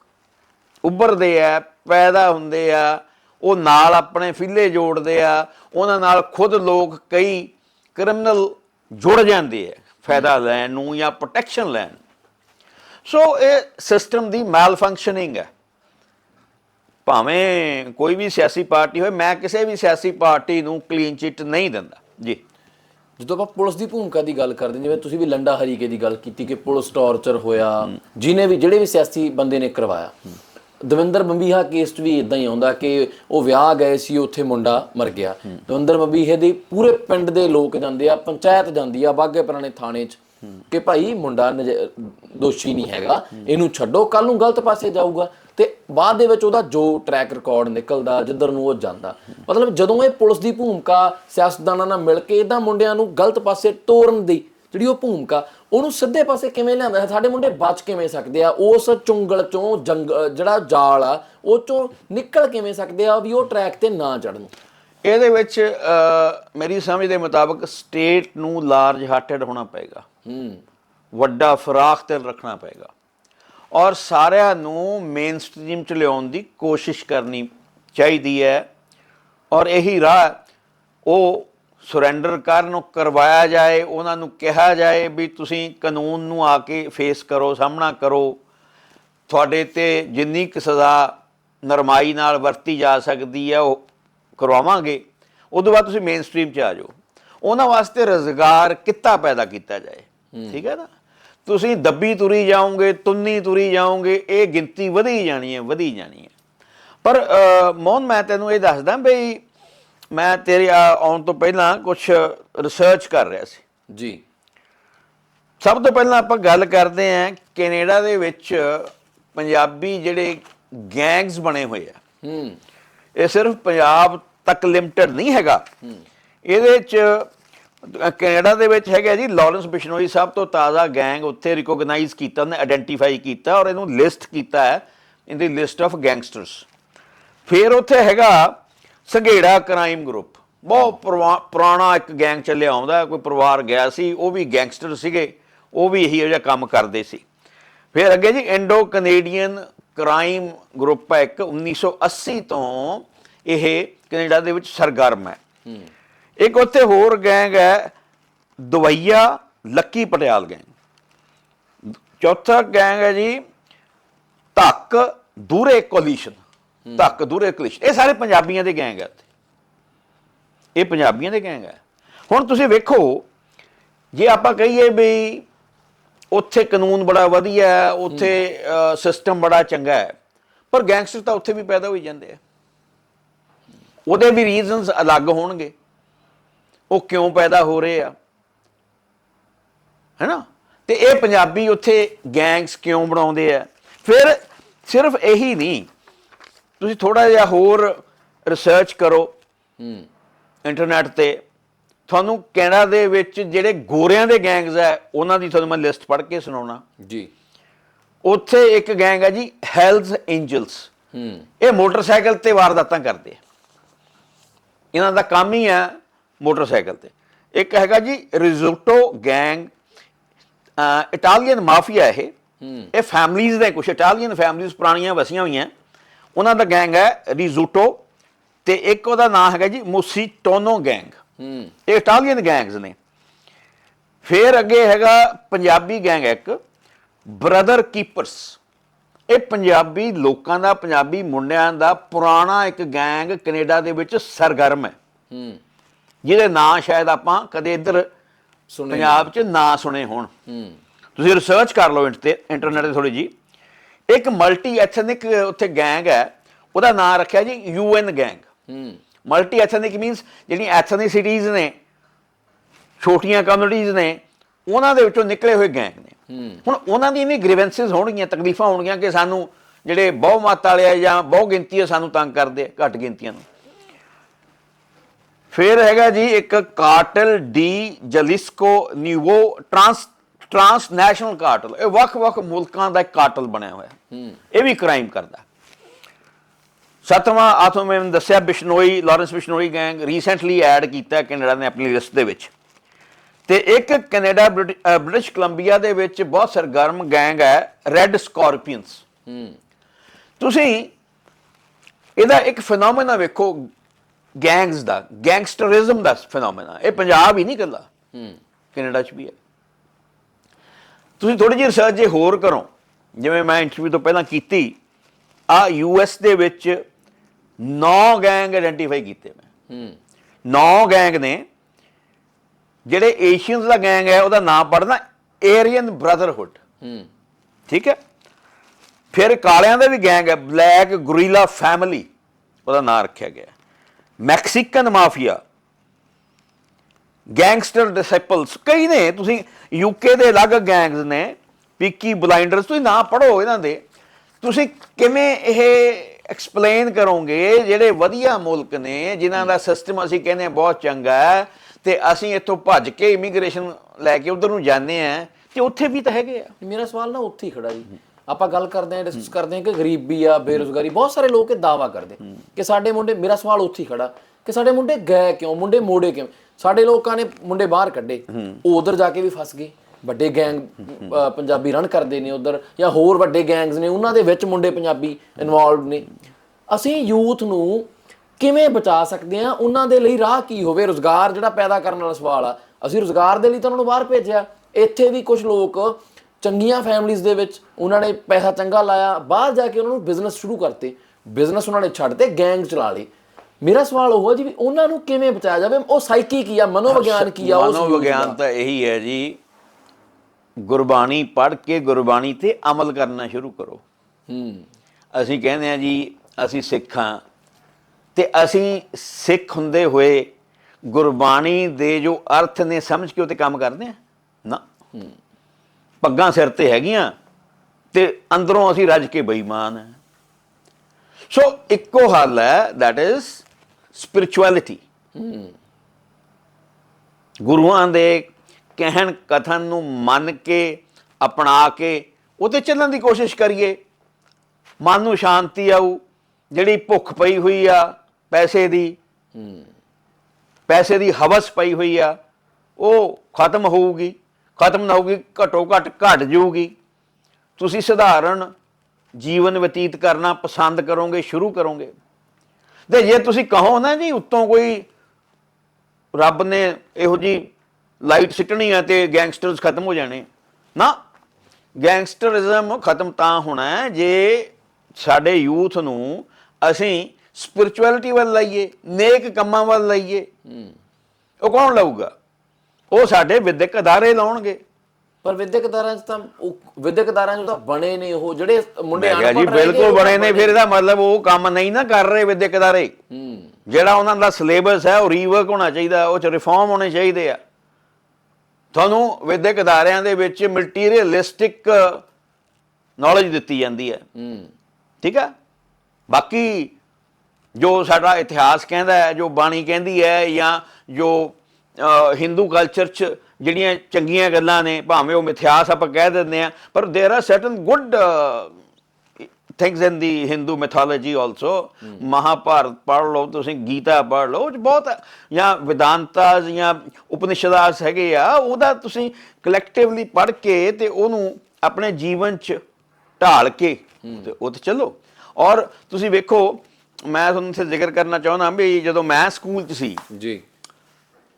ਉੱਭਰਦੇ ਆ, ਪੈਦਾ ਹੁੰਦੇ ਆ, ਉਹ ਨਾਲ ਆਪਣੇ ਫਿੱਲੇ ਜੋੜਦੇ ਆ, ਉਹਨਾਂ ਨਾਲ ਖੁਦ ਲੋਕ ਕਈ ਕ੍ਰਿਮੀਨਲ ਜੁੜ ਜਾਂਦੇ ਆ, ਫਾਇਦਾ ਲੈਣ ਨੂੰ ਜਾਂ ਪ੍ਰੋਟੈਕਸ਼ਨ ਲੈਣ ਸੋ ਇਹ ਸਿਸਟਮ ਦੀ ਮੈਲ ਫੰਕਸ਼ਨਿੰਗ ਹੈ। ਭਾਵੇਂ ਕੋਈ ਵੀ ਸਿਆਸੀ ਪਾਰਟੀ ਹੋਵੇ ਮੈਂ ਕਿਸੇ ਵੀ ਸਿਆਸੀ ਪਾਰਟੀ ਨੂੰ ਕਲੀਨ ਚਿੱਟ ਨਹੀਂ ਦਿੰਦਾ। ਜੀ। ਜਦੋਂ ਆਪਾਂ ਪੁਲਿਸ ਦੀ ਭੂਮਿਕਾ ਦੀ ਗੱਲ ਕਰਦੇ ਹਾਂ, ਜਿਵੇਂ ਤੁਸੀਂ ਵੀ ਲੰਡਾ ਹਰੀਕੇ ਦੀ ਗੱਲ ਕੀਤੀ ਕਿ ਪੁਲਿਸ ਟੌਰਚਰ ਹੋਇਆ ਜਿਨੇ ਵੀ ਜਿਹੜੇ ਵੀ ਸਿਆਸੀ ਬੰਦੇ ਨੇ ਕਰਵਾਇਆ ਦਵਿੰਦਰ ਬੰਬੀਹਾ ਕੇਸ 'ਚ ਵੀ ਇਦਾਂ ਹੀ ਆਉਂਦਾ ਕਿ ਉਹ ਵਿਆਹ ਗਏ ਸੀ ਉੱਥੇ ਮੁੰਡਾ ਮਰ ਗਿਆ। ਦਵਿੰਦਰ ਬੰਬੀਹੇ ਦੇ ਪੂਰੇ ਪਿੰਡ ਦੇ ਲੋਕ ਜਾਂਦੇ ਆ ਪੰਚਾਇਤ ਜਾਂਦੀ ਆ ਬਾਗੇ ਪੁਰਾਣੇ ਥਾਣੇ 'ਚ ਕਿ ਭਾਈ ਮੁੰਡਾ ਨਜ- ਦੋਸ਼ੀ ਨਹੀਂ ਹੈਗਾ ਇਹਨੂੰ ਛੱਡੋ ਕੱਲ ਨੂੰ ਗਲਤ ਪਾਸੇ ਜਾਊਗਾ। ਤੇ ਬਾਅਦ ਦੇ ਵਿੱਚ ਉਹਦਾ ਜੋ ਟਰੈਕ ਰਿਕਾਰਡ ਨਿਕਲਦਾ ਜਿੱਧਰ ਨੂੰ ਉਹ ਜਾਂਦਾ। ਮਤਲਬ ਜਦੋਂ ਇਹ ਪੁਲਿਸ ਦੀ ਭੂਮਿਕਾ ਸਿਆਸਤਦਾਨਾਂ ਨਾਲ ਮਿਲ ਕੇ ਇਦਾਂ ਮੁੰਡਿਆਂ ਨੂੰ ਗਲਤ ਪਾਸੇ ਤੋਰਨ ਦੀ ਜਿਹੜੀ ਉਹ ਭੂਮਿਕਾ ਉਹਨੂੰ ਸਿੱਧੇ ਪਾਸੇ ਕਿਵੇਂ ਲਿਆਂਦਾ? ਸਾਡੇ ਮੁੰਡੇ ਬਚ ਕਿਵੇਂ ਸਕਦੇ ਆ? ਉਸ ਚੁੰਗਲ ਚੋਂ ਜੰਗ ਜਿਹੜਾ ਜਾਲ ਆ ਉਹ ਚੋਂ ਨਿਕਲ ਕਿਵੇਂ ਸਕਦੇ ਆ ਵੀ ਉਹ ਟਰੈਕ ਤੇ ਨਾ ਚੜਨ ਇਹਦੇ ਵਿੱਚ ਮੇਰੀ ਸਮਝ ਦੇ ਮੁਤਾਬਕ ਸਟੇਟ ਨੂੰ ਲਾਰਜ ਹਾਰਟਡ ਹੋਣਾ ਪਏਗਾ। ਹੂੰ। ਵੱਡਾ ਫਰਾਖ ਤੇ ਰੱਖਣਾ ਪਏਗਾ। ਔਰ ਸਾਰਿਆਂ ਨੂੰ ਮੇਨ ਸਟ੍ਰੀਮ ਚ ਲਿਆਉਣ ਦੀ ਕੋਸ਼ਿਸ਼ ਕਰਨੀ ਚਾਹੀਦੀ ਹੈ। ਔਰ ਇਹੀ ਰਾਹ ਉਹ ਸੁਰੈਂਡਰ ਕਰਨ ਨੂੰ ਕਰਵਾਇਆ ਜਾਏ ਉਹਨਾਂ ਨੂੰ ਕਿਹਾ ਜਾਏ ਵੀ ਤੁਸੀਂ ਕਾਨੂੰਨ ਨੂੰ ਆ ਕੇ ਫੇਸ ਕਰੋ ਸਾਹਮਣਾ ਕਰੋ। ਤੁਹਾਡੇ ਤੇ ਜਿੰਨੀ ਕੁ ਸਜ਼ਾ ਨਰਮਾਈ ਨਾਲ ਵਰਤੀ ਜਾ ਸਕਦੀ ਹੈ ਉਹ ਕਰਵਾਵਾਂਗੇ। ਉਦੋਂ ਬਾਅਦ ਤੁਸੀਂ ਮੇਨ ਸਟ੍ਰੀਮ 'ਚ ਆ ਜਾਓ। ਉਹਨਾਂ ਵਾਸਤੇ ਰੋਜ਼ਗਾਰ ਕਿੱਤਾ ਪੈਦਾ ਕੀਤਾ ਜਾਏ। ਠੀਕ ਹੈ ਨਾ? ਤੁਸੀਂ ਦੱਬੀ ਤੁਰੀ ਜਾਓਗੇ ਤੁੰਨੀ ਤੁਰੀ ਜਾਓਗੇ ਇਹ ਗਿਣਤੀ ਵਧੀ ਜਾਣੀ ਹੈ ਵਧੀ ਜਾਣੀ ਹੈ। ਪਰ ਮੋਹਨ ਮੈਂ ਤੈਨੂੰ ਇਹ ਦੱਸਦਾ ਬਈ ਮੈਂ ਤੇਰੇ ਆਉਣ ਤੋਂ ਪਹਿਲਾਂ ਕੁਝ ਰਿਸਰਚ ਕਰ ਰਿਹਾ ਸੀ। ਜੀ। ਸਭ ਤੋਂ ਪਹਿਲਾਂ ਆਪਾਂ ਗੱਲ ਕਰਦੇ ਆਂ ਕੈਨੇਡਾ ਦੇ ਵਿੱਚ ਪੰਜਾਬੀ ਜਿਹੜੇ ਗੈਂਗਸ ਬਣੇ ਹੋਏ ਆ। ਹੂੰ। ਇਹ ਸਿਰਫ ਪੰਜਾਬ ਤੱਕ ਲਿਮਟਿਡ ਨਹੀਂ ਹੈਗਾ। ਇਹਦੇ ਚ ਕੈਨੇਡਾ ਦੇ ਵਿੱਚ ਹੈਗਾ ਜੀ, ਲਾਰੈਂਸ ਬਿਸ਼ਨੋਈ ਸਭ ਤੋਂ ਤਾਜ਼ਾ ਗੈਂਗ ਉੱਥੇ ਰਿਕੋਗਨਾਈਜ਼ ਕੀਤਾ, ਉਹਨੇ ਆਇਡੈਂਟੀਫਾਈ ਕੀਤਾ ਔਰ ਇਹਨੂੰ ਲਿਸਟ ਕੀਤਾ ਹੈ in the list of gangsters ਫਿਰ ਉੱਥੇ ਹੈਗਾ ਸੰਘੇੜਾ ਕ੍ਰਾਈਮ ਗਰੁੱਪ ਬਹੁਤ ਪੁਰਵਾ- ਪੁਰਾਣਾ ਇੱਕ ਗੈਂਗ ਚੱਲਿਆ ਆਉਂਦਾ, ਕੋਈ ਪਰਿਵਾਰ ਗਿਆ ਸੀ, ਉਹ ਵੀ ਗੈਂਗਸਟਰ ਸੀਗੇ, ਉਹ ਵੀ ਇਹੀ ਜਿਹਾ ਕੰਮ ਕਰਦੇ ਸੀ। ਫਿਰ ਅੱਗੇ ਜੀ ਇੰਡੋ ਕੈਨੇਡੀਅਨ ਕ੍ਰਾਈਮ ਗਰੁੱਪ ਹੈ ਇੱਕ 1980 ਤੋਂ ਇਹ ਕੈਨੇਡਾ ਦੇ ਵਿੱਚ ਸਰਗਰਮ ਹੈ। ਇੱਕ ਉੱਥੇ ਹੋਰ ਗੈਂਗ ਹੈ, ਦਵਈਆ ਲੱਕੀ ਪਟਿਆਲ ਗੈਂਗ। ਚੌਥਾ ਗੈਂਗ ਹੈ ਜੀ, ਧੱਕ ਦੂਰੇ ਕੋਲੀਸ਼ਨ। ਧੱਕ ਦੂਰੇ ਕੋਲੀਸ਼ਨ। ਇਹ ਸਾਰੇ ਪੰਜਾਬੀਆਂ ਦੇ ਗੈਂਗ ਹੈ ਇਹ ਪੰਜਾਬੀਆਂ ਦੇ ਗੈਂਗ ਹੈ। ਹੁਣ ਤੁਸੀਂ ਵੇਖੋ, ਜੇ ਆਪਾਂ ਕਹੀਏ ਵੀ ਉੱਥੇ ਕਾਨੂੰਨ ਬੜਾ ਵਧੀਆ ਹੈ, ਉੱਥੇ ਸਿਸਟਮ ਬੜਾ ਚੰਗਾ ਹੈ, ਪਰ ਗੈਂਗਸਟਰ ਤਾਂ ਉੱਥੇ ਵੀ ਪੈਦਾ ਹੋਈ ਜਾਂਦੇ ਆ। ਉਹਦੇ ਵੀ ਰੀਜ਼ਨਸ ਅਲੱਗ ਹੋਣਗੇ। ਉਹ ਕਿਉਂ ਪੈਦਾ ਹੋ ਰਹੇ ਆ? ਹੈਨਾ? ਤੇ ਇਹ ਪੰਜਾਬੀ ਉੱਥੇ ਗੈਂਗਸ ਕਿਉਂ ਬਣਾਉਂਦੇ ਆ? ਫਿਰ ਸਿਰਫ ਇਹੀ ਨਹੀਂ ਤੁਸੀਂ ਥੋੜਾ ਜਿਹਾ ਹੋਰ ਰਿਸਰਚ ਕਰੋ। ਹੂੰ। ਇੰਟਰਨੈਟ ਤੇ। ਤੁਹਾਨੂੰ ਕੈਨੇਡਾ ਦੇ ਵਿੱਚ ਜਿਹੜੇ ਗੋਰਿਆਂ ਦੇ ਗੈਂਗਸ ਹੈ ਉਹਨਾਂ ਦੀ ਤੁਹਾਨੂੰ ਮੈਂ ਲਿਸਟ ਪੜ੍ਹ ਕੇ ਸੁਣਾਉਣਾ। ਜੀ। ਉੱਥੇ ਇੱਕ ਗੈਂਗ ਹੈ ਜੀ ਹੈਲਜ਼ ਐਂਜਲਸ ਹੂੰ। ਇਹ ਮੋਟਰਸਾਈਕਲ ਤੇ ਵਾਰਦਾਤਾਂ ਕਰਦੇ ਆ। ਇਹਨਾਂ ਦਾ ਕੰਮ ਹੀ ਹੈ ਮੋਟਰਸਾਈਕਲ ਤੇ। ਇੱਕ ਹੈਗਾ ਜੀ ਰਿਜ਼ੋਟੋ ਗੈਂਗ ਇਟਾਲੀਅਨ ਮਾਫੀਆ ਇਹ। ਹੂੰ। ਇਹ ਫੈਮਲੀਜ਼ ਦੇ ਕੁਝ ਇਟਾਲੀਅਨ ਫੈਮਲੀਜ਼ ਪੁਰਾਣੀਆਂ ਵਸੀਆਂ ਹੋਈਆਂ। ਉਹਨਾਂ ਦਾ ਗੈਂਗ ਹੈ ਰਿਜ਼ੋਟੋ ਤੇ ਇੱਕ ਉਹਦਾ ਨਾਮ ਹੈਗਾ ਜੀ ਮੋਸੀਟੋਨੋ ਗੈਂਗ ਇਹ ਇਟਾਲੀਅਨ ਗੈਂਗਸ ਨੇ। ਫਿਰ ਅੱਗੇ ਹੈਗਾ ਪੰਜਾਬੀ ਗੈਂਗ ਇੱਕ ਬ੍ਰਦਰ ਕੀਪਰਸ ਇਹ ਪੰਜਾਬੀ ਲੋਕਾਂ ਦਾ ਪੰਜਾਬੀ ਮੁੰਡਿਆਂ ਦਾ ਪੁਰਾਣਾ ਇੱਕ ਗੈਂਗ ਕੈਨੇਡਾ ਦੇ ਵਿੱਚ ਸਰਗਰਮ ਹੈ। ਹੂੰ। ਜਿਹਦੇ ਨਾਂ ਸ਼ਾਇਦ ਆਪਾਂ ਕਦੇ ਇੱਧਰ ਸੁਣੇ ਪੰਜਾਬ 'ਚ ਨਾ ਸੁਣੇ ਹੋਣ। ਤੁਸੀਂ ਰਿਸਰਚ ਕਰ ਲਓ ਇੰਟ ਤੇ ਇੰਟਰਨੈਟ ਤੇ ਥੋੜੀ ਜੀ ਇੱਕ ਮਲਟੀ ਐਥਨਿਕ ਉੱਥੇ ਗੈਂਗ ਹੈ ਉਹਦਾ ਨਾਮ ਰੱਖਿਆ ਜੀ UN gang multi ethnic means ਜਿਹੜੀਆਂ ਐਥਨਿਸਿਟੀਜ਼ ਨੇ ਛੋਟੀਆਂ ਕਮਿਊਨਿਟੀਜ਼ ਨੇ ਉਹਨਾਂ ਦੇ ਵਿੱਚੋਂ ਨਿਕਲੇ ਹੋਏ ਗੈਂਗ ਨੇ। ਹੁਣ ਉਹਨਾਂ ਦੀ ਵੀ ਗ੍ਰੀਵੈਂਸਸ ਹੋਣਗੀਆਂ ਤਕਲੀਫਾਂ ਹੋਣਗੀਆਂ ਕਿ ਸਾਨੂੰ ਜਿਹੜੇ ਬਹੁਮਤ ਵਾਲੇ ਆ ਜਾਂ ਬਹੁ ਗਿਣਤੀ ਆ ਸਾਨੂੰ ਤੰਗ ਕਰਦੇ ਘੱਟ ਗਿਣਤੀਆਂ ਨੂੰ। ਫਿਰ ਹੈਗਾ ਜੀ ਇੱਕ cartel de Jalisco Nuevo trans transnational cartel. ਇਹ ਵੱਖ-ਵੱਖ ਮੁਲਕਾਂ ਦਾ ਇੱਕ ਕਾਰਟਲ ਬਣਿਆ ਹੋਇਆ। ਹੂੰ। ਇਹ ਵੀ ਕ੍ਰਾਈਮ ਕਰਦਾ। ਸੱਤਵਾਂ ਆਥੋਂ ਮੈਂ ਦੱਸਿਆ Bishnoi Lawrence Bishnoi gang recently add ਕੀਤਾ ਕੈਨੇਡਾ ਨੇ ਆਪਣੀ ਲਿਸਟ ਦੇ ਵਿੱਚ। ਤੇ ਇੱਕ ਕੈਨੇਡਾ ਬ੍ਰਿਟਿਸ਼ ਕੋਲੰਬੀਆ ਦੇ ਵਿੱਚ ਬਹੁਤ ਸਰਗਰਮ ਗੈਂਗ ਹੈ ਰੈੱਡ ਸਕਾਰਪੀਅਨਸ। ਤੁਸੀਂ ਇਹਦਾ ਇੱਕ ਫੀਨੋਮੇਨਾ ਵੇਖੋ ਗੈਂਗਸ ਦਾ ਗੈਂਗਸਟਰਿਜ਼ਮ ਦਾ ਫੀਨੋਮੇਨਾ ਇਹ ਪੰਜਾਬ ਹੀ ਨਹੀਂ ਕੱਲਾ ਹੂੰ। ਕੈਨੇਡਾ 'ਚ ਵੀ ਹੈ। ਤੁਸੀਂ ਥੋੜੀ ਜਿਹੀ ਰਿਸਰਚ ਜੇ ਹੋਰ ਕਰੋ। ਜਿਵੇਂ ਮੈਂ ਇੰਟਰਵਿਊ ਤੋਂ ਪਹਿਲਾਂ ਕੀਤੀ ਆ ਯੂਐਸ ਦੇ ਵਿੱਚ 9 ਗੈਂਗ ਆਇਡੈਂਟੀਫਾਈ ਕੀਤੇ ਮੈਂ। ਹੂੰ। 9 ਗੈਂਗ ਨੇ ਜਿਹੜੇ ਏਸ਼ੀਅਨਸ ਦਾ ਗੈਂਗ ਹੈ ਉਹਦਾ ਨਾਮ ਪੜਨਾ ਏਰੀਅਨ ਬ੍ਰਦਰਹੁੱਡ ਹੂੰ। ਠੀਕ ਹੈ? ਫਿਰ ਕਾਲਿਆਂ ਦਾ ਵੀ ਗੈਂਗ ਹੈ ਬਲੈਕ ਗੁਰੀਲਾ ਫੈਮਿਲੀ ਉਹਦਾ ਨਾਮ ਰੱਖਿਆ ਗਿਆ। ਮੈਕਸੀਕਨ ਮਾਫੀਆ ਗੈਂਗਸਟਰ ਡਿਸੈਪਲਸ ਕਈ ਨੇ, ਤੁਸੀਂ ਯੂਕੇ ਦੇ ਅਲੱਗ ਗੈਂਗਸ ਨੇ ਪੀਕੀ ਬਲਾਈਂਡਰਸ ਤੁਸੀਂ ਨਾ ਪੜੋ ਇਹਨਾਂ ਦੇ। ਤੁਸੀਂ ਕਿਵੇਂ ਇਹ ਐਕਸਪਲੇਨ ਕਰੋਗੇ, ਜਿਹੜੇ ਵਧੀਆ ਮੁਲਕ ਨੇ, ਜਿਨ੍ਹਾਂ ਦਾ ਸਿਸਟਮ ਅਸੀਂ ਕਹਿੰਦੇ ਹਾਂ ਬਹੁਤ ਚੰਗਾ ਹੈ, ਤੇ ਅਸੀਂ ਇੱਥੋਂ ਭੱਜ ਕੇ ਇਮੀਗ੍ਰੇਸ਼ਨ ਲੈ ਕੇ ਉਧਰ ਨੂੰ ਜਾਂਦੇ ਆ ਤੇ ਉੱਥੇ ਵੀ ਤਾਂ ਹੈਗੇ ਆ। ਮੇਰਾ ਸਵਾਲ ਨਾ ਉੱਥੇ ਹੀ ਖੜਾ ਜੀ। ਆਪਾਂ ਗੱਲ ਕਰਦੇ ਆਂ ਡਿਸਕਸ ਕਰਦੇ ਆਂ ਕਿ ਗਰੀਬੀ ਆ ਬੇਰੁਜ਼ਗਾਰੀ ਬਹੁਤ ਸਾਰੇ ਲੋਕ ਇਹ ਦਾਵਾ ਕਰਦੇ ਕਿ ਸਾਡੇ ਮੁੰਡੇ ਮੇਰਾ ਸਵਾਲ ਉੱਥੇ ਹੀ ਖੜਾ ਕਿ ਸਾਡੇ ਮੁੰਡੇ ਗਏ ਕਿਉਂ ਮੁੰਡੇ ਮੋੜੇ ਕਿਉਂ? ਸਾਡੇ ਲੋਕਾਂ ਨੇ ਮੁੰਡੇ ਬਾਹਰ ਕੱਢੇ ਉਹ ਉਧਰ ਜਾ ਕੇ ਵੀ ਫਸ ਗਏ। ਵੱਡੇ ਗੈਂਗ ਪੰਜਾਬੀ ਰਨ ਕਰਦੇ ਨੇ ਉਧਰ ਜਾਂ ਹੋਰ ਵੱਡੇ ਗੈਂਗਸ ਨੇ ਉਹਨਾਂ ਦੇ ਵਿੱਚ ਮੁੰਡੇ ਪੰਜਾਬੀ ਇਨਵੋਲਵਡ ਨੇ। ਅਸੀਂ ਯੂਥ ਨੂੰ ਕਿਵੇਂ ਬਚਾ ਸਕਦੇ ਆ ਉਹਨਾਂ ਦੇ ਲਈ ਰਾਹ ਕੀ ਹੋਵੇ? ਰੋਜ਼ਗਾਰ ਜਿਹੜਾ ਪੈਦਾ ਕਰਨ ਵਾਲਾ ਸਵਾਲ ਆ। ਅਸੀਂ ਰੋਜ਼ਗਾਰ ਦੇ ਲਈ ਤਾਂ ਉਹਨਾਂ ਨੂੰ ਬਾਹਰ ਭੇਜਿਆ। ਇੱਥੇ ਵੀ ਕੁਝ ਲੋਕ ਚੰਗੀਆਂ ਫੈਮਲੀਆਂ ਦੇ ਵਿੱਚ ਉਹਨਾਂ ਨੇ ਪੈਸਾ ਚੰਗਾ ਲਾਇਆ ਬਾਹਰ ਜਾ ਕੇ ਉਹਨਾਂ ਨੂੰ ਬਿਜ਼ਨਸ ਸ਼ੁਰੂ ਕਰਤੇ। ਬਿਜ਼ਨਸ ਉਹਨਾਂ ਨੇ ਛੱਡਤੇ ਗੈਂਗ ਚਲਾ ਲਈ। ਮੇਰਾ ਸਵਾਲ ਉਹ ਆ ਜੀ ਵੀ ਉਹਨਾਂ ਨੂੰ ਕਿਵੇਂ ਬਚਾਇਆ ਜਾਵੇ? ਉਹ ਸਾਈਕੀ ਕੀ ਆ? ਮਨੋਵਿਗਿਆਨ ਕੀ ਆ? ਉਸ ਮਨੋ ਵਿਗਿਆਨ ਤਾਂ ਇਹੀ ਹੈ ਜੀ ਗੁਰਬਾਣੀ ਪੜ੍ਹ ਕੇ ਗੁਰਬਾਣੀ ਤੇ ਅਮਲ ਕਰਨਾ ਸ਼ੁਰੂ ਕਰੋ। ਹੂੰ। ਅਸੀਂ ਕਹਿੰਦੇ ਆ ਜੀ ਅਸੀਂ ਸਿੱਖਾਂ ਤੇ ਅਸੀਂ ਸਿੱਖ ਹੁੰਦੇ ਹੋਏ ਗੁਰਬਾਣੀ ਦੇ ਜੋ ਅਰਥ ਨੇ ਸਮਝ ਕੇ ਉਹ ਤੇ ਕੰਮ ਕਰਦੇ ਆ ਨਾ। ਪੱਗਾਂ ਸਿਰ ਤੇ ਹੈਗੀਆਂ ਤੇ ਅੰਦਰੋਂ ਅਸੀਂ ਰੱਜ ਕੇ ਬੇਈਮਾਨ ਆ ਸੋ ਇੱਕੋ ਹੱਲ ਹੈ that is spirituality ਗੁਰੂਆਂ ਦੇ ਕਹਿਣ ਕਥਨ ਨੂੰ ਮੰਨ ਕੇ ਅਪਣਾ ਕੇ ਉਹਤੇ ਚੱਲਣ ਦੀ ਕੋਸ਼ਿਸ਼ ਕਰੀਏ। ਮਨ ਨੂੰ ਸ਼ਾਂਤੀ ਆਊ ਜਿਹੜੀ ਭੁੱਖ ਪਈ ਹੋਈ ਆ ਪੈਸੇ ਦੀ ਪੈਸੇ ਦੀ ਹਵਸ ਪਈ ਹੋਈ ਆ ਉਹ ਖਤਮ ਹੋਊਗੀ। ਖਤਮ ਨਾ ਹੋਊਗੀ ਘਟੋ ਘਟ ਘਟ ਜਾਊਗੀ। ਤੁਸੀਂ ਸਧਾਰਨ ਜੀਵਨ ਬਤੀਤ ਕਰਨਾ ਪਸੰਦ ਕਰੋਗੇ ਸ਼ੁਰੂ ਕਰੋਗੇ। ਤੇ ਜੇ ਤੁਸੀਂ ਕਹੋ ਨਾ ਜੀ ਉੱਤੋਂ ਕੋਈ ਰੱਬ ਨੇ ਇਹੋ ਜੀ ਲਾਈਟ ਸਿੱਟਣੀ ਹੈ ਤੇ ਗੈਂਗਸਟਰਸ ਖਤਮ ਹੋ ਜਾਣੇ। ਨਾ ਗੈਂਗਸਟਰਿਜ਼ਮ ਖਤਮ ਤਾਂ ਹੋਣਾ ਹੈ ਜੇ ਸਾਡੇ ਯੂਥ ਨੂੰ ਅਸੀਂ ਸਪਿਰਚੁਅਲਿਟੀ ਵੱਲ ਲਾਈਏ ਨੇਕ ਕੰਮਾਂ ਵੱਲ ਲਾਈਏ। ਉਹ ਕੌਣ ਲਾਊਗਾ? ਉਹ ਸਾਡੇ ਵਿਦਿਅਕ ਅਦਾਰੇ ਲਾਉਣਗੇ। ਪਰ ਵਿਦਿਅਕ ਦਾਰਾਂ 'ਚ ਤਾਂ ਉਹ ਵਿਦਿਅਕ ਦਾਰਾਂ 'ਚ ਤਾਂ ਬਣੇ ਨੇ ਉਹ ਜਿਹੜੇ ਮੁੰਡੇ ਮੈਂ ਕਿਹਾ ਜੀ ਅਨਪੜ੍ਹ ਰਹਿ ਗਏ, ਬਿਲਕੁਲ ਉਹ ਬਣੇ ਨੇ ਫਿਰ ਇਹਦਾ ਮਤਲਬ ਉਹ ਕੰਮ ਨਹੀਂ ਨਾ ਕਰ ਰਹੇ ਵਿਦਿਅਕ ਅਦਾਰੇ। ਹੂੰ। ਜਿਹੜਾ ਉਹਨਾਂ ਦਾ ਸਿਲੇਬਸ ਹੈ ਉਹ ਰੀਵਰਕ ਹੋਣਾ ਚਾਹੀਦਾ ਉਹ ਚ ਰਿਫਾਰਮ ਹੋਣੇ ਚਾਹੀਦੇ ਆ। ਤੁਹਾਨੂੰ ਵਿਦਿਅਕ ਅਦਾਰਿਆਂ ਦੇ ਵਿੱਚ ਮਟੀਰੀਅਲਿਸਟਿਕ ਨੌਲੇਜ ਦਿੱਤੀ ਜਾਂਦੀ ਹੈ। ਹੂੰ। ਠੀਕ ਹੈ ਬਾਕੀ ਜੋ ਸਾਡਾ ਇਤਿਹਾਸ ਕਹਿੰਦਾ ਹੈ ਜੋ ਬਾਣੀ ਕਹਿੰਦੀ ਹੈ ਜਾਂ ਜੋ ਹਿੰਦੂ ਕਲਚਰ 'ਚ ਜਿਹੜੀਆਂ ਚੰਗੀਆਂ ਗੱਲਾਂ ਨੇ ਭਾਵੇਂ ਉਹ ਮਿਥਿਹਾਸ ਆਪਾਂ ਕਹਿ ਦਿੰਦੇ ਆ ਪਰ there are certain good things in the Hindu mythology also Mahabharat ਪੜ੍ਹ ਲਓ ਤੁਸੀਂ ਗੀਤਾ ਪੜ੍ਹ ਲਓ ਉਹ 'ਚ ਬਹੁਤ ਹੈ। ਜਾਂ ਵਿਦਾਂਤਾ ਜਾਂ ਉਪਨਿਸ਼ਦਾਸ ਹੈਗੇ ਆ ਉਹਦਾ ਤੁਸੀਂ ਕਲੈਕਟਿਵਲੀ ਪੜ੍ਹ ਕੇ ਤੇ ਉਹਨੂੰ ਆਪਣੇ ਜੀਵਨ 'ਚ ਢਾਲ ਕੇ ਤੇ ਉਹ ਤੇ ਚੱਲੋ ਔਰ ਤੁਸੀਂ ਵੇਖੋ ਮੈਂ ਤੁਹਾਨੂੰ ਇੱਥੇ ਜ਼ਿਕਰ ਕਰਨਾ ਚਾਹੁੰਦਾ ਵੀ ਜਦੋਂ ਮੈਂ ਸਕੂਲ 'ਚ ਸੀ ਜੀ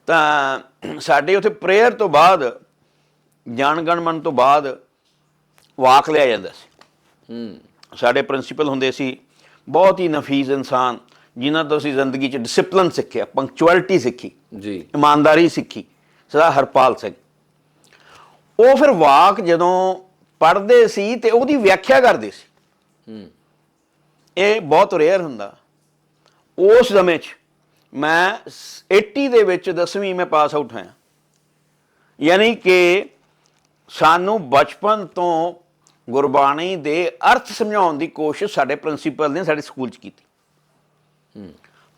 ਤਾਂ ਸਾਡੇ ਉੱਥੇ ਪ੍ਰੇਅਰ ਤੋਂ ਬਾਅਦ ਜਾਣ ਗਣ ਮਨ ਤੋਂ ਬਾਅਦ ਵਾਕ ਲਿਆ ਜਾਂਦਾ ਸੀ। ਹੂੰ। ਸਾਡੇ ਪ੍ਰਿੰਸੀਪਲ ਹੁੰਦੇ ਸੀ ਬਹੁਤ ਹੀ ਨਫੀਸ ਇਨਸਾਨ ਜਿਨ੍ਹਾਂ ਤੋਂ ਅਸੀਂ ਜ਼ਿੰਦਗੀ 'ਚ ਡਿਸਪਲਿਨ ਸਿੱਖਿਆ ਪੰਕਚੁਅਲਿਟੀ ਸਿੱਖੀ ਜੀ। ਇਮਾਨਦਾਰੀ ਸਿੱਖੀ ਸਦਾ ਹਰਪਾਲ ਸਿੰਘ। ਉਹ ਫਿਰ ਵਾਕ ਜਦੋਂ ਪੜ੍ਹਦੇ ਸੀ ਤੇ ਉਹਦੀ ਵਿਆਖਿਆ ਕਰਦੇ ਸੀ। ਹੂੰ। ਇਹ ਬਹੁਤ ਰੇਅਰ ਹੁੰਦਾ। ਉਸ ਸਮੇਂ 'ਚ ਮੈਂ 80 ਦੇ ਵਿੱਚ 10ਵੀਂ ਮੈਂ ਪਾਸ ਆਊਟ ਹੋਇਆ ਯਾਨੀ ਕਿ ਸਾਨੂੰ ਬਚਪਨ ਤੋਂ ਗੁਰਬਾਣੀ ਦੇ ਅਰਥ ਸਮਝਾਉਣ ਦੀ ਕੋਸ਼ਿਸ਼ ਸਾਡੇ ਪ੍ਰਿੰਸੀਪਲ ਨੇ ਸਾਡੇ ਸਕੂਲ 'ਚ ਕੀਤੀ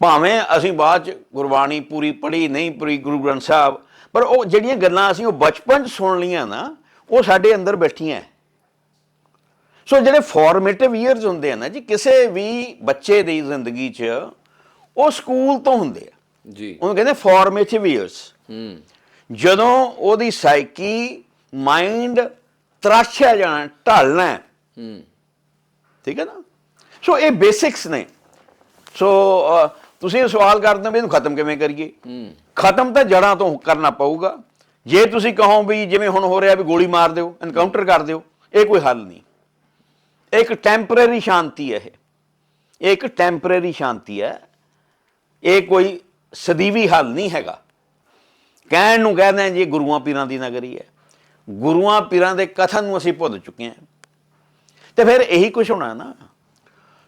ਭਾਵੇਂ ਅਸੀਂ ਬਾਅਦ 'ਚ ਗੁਰਬਾਣੀ ਪੂਰੀ ਪੜ੍ਹੀ, ਨਹੀਂ ਪੂਰੀ ਗੁਰੂ ਗ੍ਰੰਥ ਸਾਹਿਬ, ਪਰ ਉਹ ਜਿਹੜੀਆਂ ਗੱਲਾਂ ਅਸੀਂ ਉਹ ਬਚਪਨ 'ਚ ਸੁਣ ਲੀਆਂ ਨਾ, ਉਹ ਸਾਡੇ ਅੰਦਰ ਬੈਠੀਆਂ ਹੈ। ਸੋ ਜਿਹੜੇ ਫਾਰਮੇਟਿਵ ਈਅਰਸ ਹੁੰਦੇ ਆ ਨਾ ਜੀ, ਕਿਸੇ ਵੀ ਬੱਚੇ ਦੀ ਜ਼ਿੰਦਗੀ 'ਚ ਉਹ ਸਕੂਲ ਤੋਂ ਹੁੰਦੇ ਆ। ਜੀ। ਉਹਨੂੰ ਕਹਿੰਦੇ ਫਾਰਮੇਟਿਵ ਇਅਰਸ ਹੂੰ। ਜਦੋਂ ਉਹਦੀ ਸਾਈਕੀ ਮਾਈਂਡ ਤਰਾਸ਼ਿਆ ਜਾਣਾ ਢਲਣਾ ਹੈ, ਠੀਕ ਹੈ ਨਾ? ਸੋ ਇਹ ਬੇਸਿਕਸ ਨੇ। ਸੋ ਤੁਸੀਂ ਇਹ ਸਵਾਲ ਕਰਦੇ ਹੋ ਵੀ ਇਹਨੂੰ ਖਤਮ ਕਿਵੇਂ ਕਰੀਏ? ਹੂੰ। ਖਤਮ ਤਾਂ ਜੜਾਂ ਤੋਂ ਕਰਨਾ ਪਊਗਾ। ਜੇ ਤੁਸੀਂ ਕਹੋ ਵੀ ਜਿਵੇਂ ਹੁਣ ਹੋ ਰਿਹਾ ਵੀ ਗੋਲੀ ਮਾਰ ਦਿਓ ਐਨਕਾਊਂਟਰ ਕਰ ਦਿਓ ਇਹ ਕੋਈ ਹੱਲ ਨਹੀਂ। ਇੱਕ ਟੈਂਪਰੇਰੀ ਸ਼ਾਂਤੀ ਹੈ ਇਹ। ਇੱਕ ਟੈਂਪਰੇਰੀ ਸ਼ਾਂਤੀ ਹੈ। ਇਹ ਕੋਈ ਸਦੀਵੀ ਹੱਲ ਨਹੀਂ ਹੈਗਾ। ਕਹਿਣ ਨੂੰ ਕਹਿੰਦੇ ਜੀ ਗੁਰੂਆਂ ਪੀਰਾਂ ਦੀ ਨਗਰੀ ਹੈ। ਗੁਰੂਆਂ ਪੀਰਾਂ ਦੇ ਕਥਨ ਨੂੰ ਅਸੀਂ ਭੁੱਲ ਚੁੱਕੇ ਹਾਂ। ਤੇ ਫਿਰ ਇਹੀ ਕੁਝ ਹੋਣਾ ਨਾ।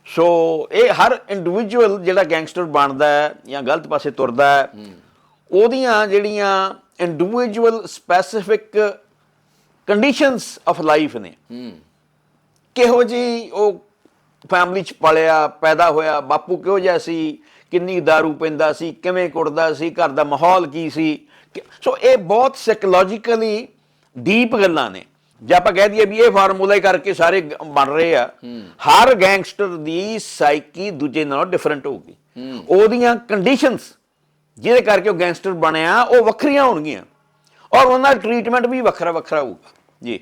ਸੋ ਇਹ ਹਰ ਇੰਡੀਵਿਜੂਅਲ ਜਿਹੜਾ ਗੈਂਗਸਟਰ ਬਣਦਾ ਹੈ ਜਾਂ ਗਲਤ ਪਾਸੇ ਤੁਰਦਾ ਹੈ ਉਹਦੀਆਂ ਜਿਹੜੀਆਂ individual specific conditions of life ਨੇ। ਕਿਹੋ ਜੀ ਉਹ ਫੈਮਿਲੀ ਚ ਪਲਿਆ ਪੈਦਾ ਹੋਇਆ ਬਾਪੂ ਕਿਹੋ ਜਿਹਾ ਸੀ ਕਿੰਨੀ दारू ਪੈਂਦਾ ਸੀ ਕਿਵੇਂ ਕੁੱਟਦਾ ਸੀ ਘਰ ਦਾ ਮਾਹੌਲ ਕੀ ਸੀ? ਸੋ ਇਹ ਬਹੁਤ ਸਾਈਕੋਲੋਜੀਕਲੀ ਡੀਪ ਗੱਲਾਂ ਨੇ। ਜੇ ਆਪਾਂ ਕਹਿ ਦਈਏ ਵੀ ਇਹ ਫਾਰਮੂਲਾ ਹੀ ਕਰਕੇ ਸਾਰੇ ਬਣ ਰਹੇ ਆ ਹਰ ਗੈਂਗਸਟਰ ਦੀ ਸਾਈਕੀ ਦੂਜੇ ਨਾਲੋਂ ਡਿਫਰੈਂਟ ਹੋਊਗੀ। ਉਹਦੀਆਂ ਕੰਡੀਸ਼ਨਸ ਜਿਹਦੇ ਕਰਕੇ ਉਹ ਗੈਂਗਸਟਰ ਬਣਿਆ ਉਹ ਵੱਖਰੀਆਂ ਹੋਣਗੀਆਂ। ਔਰ ਉਹਨਾਂ ਦਾ ਟ੍ਰੀਟਮੈਂਟ ਵੀ ਵੱਖਰਾ ਵੱਖਰਾ ਹੋਊਗਾ। ਜੀ।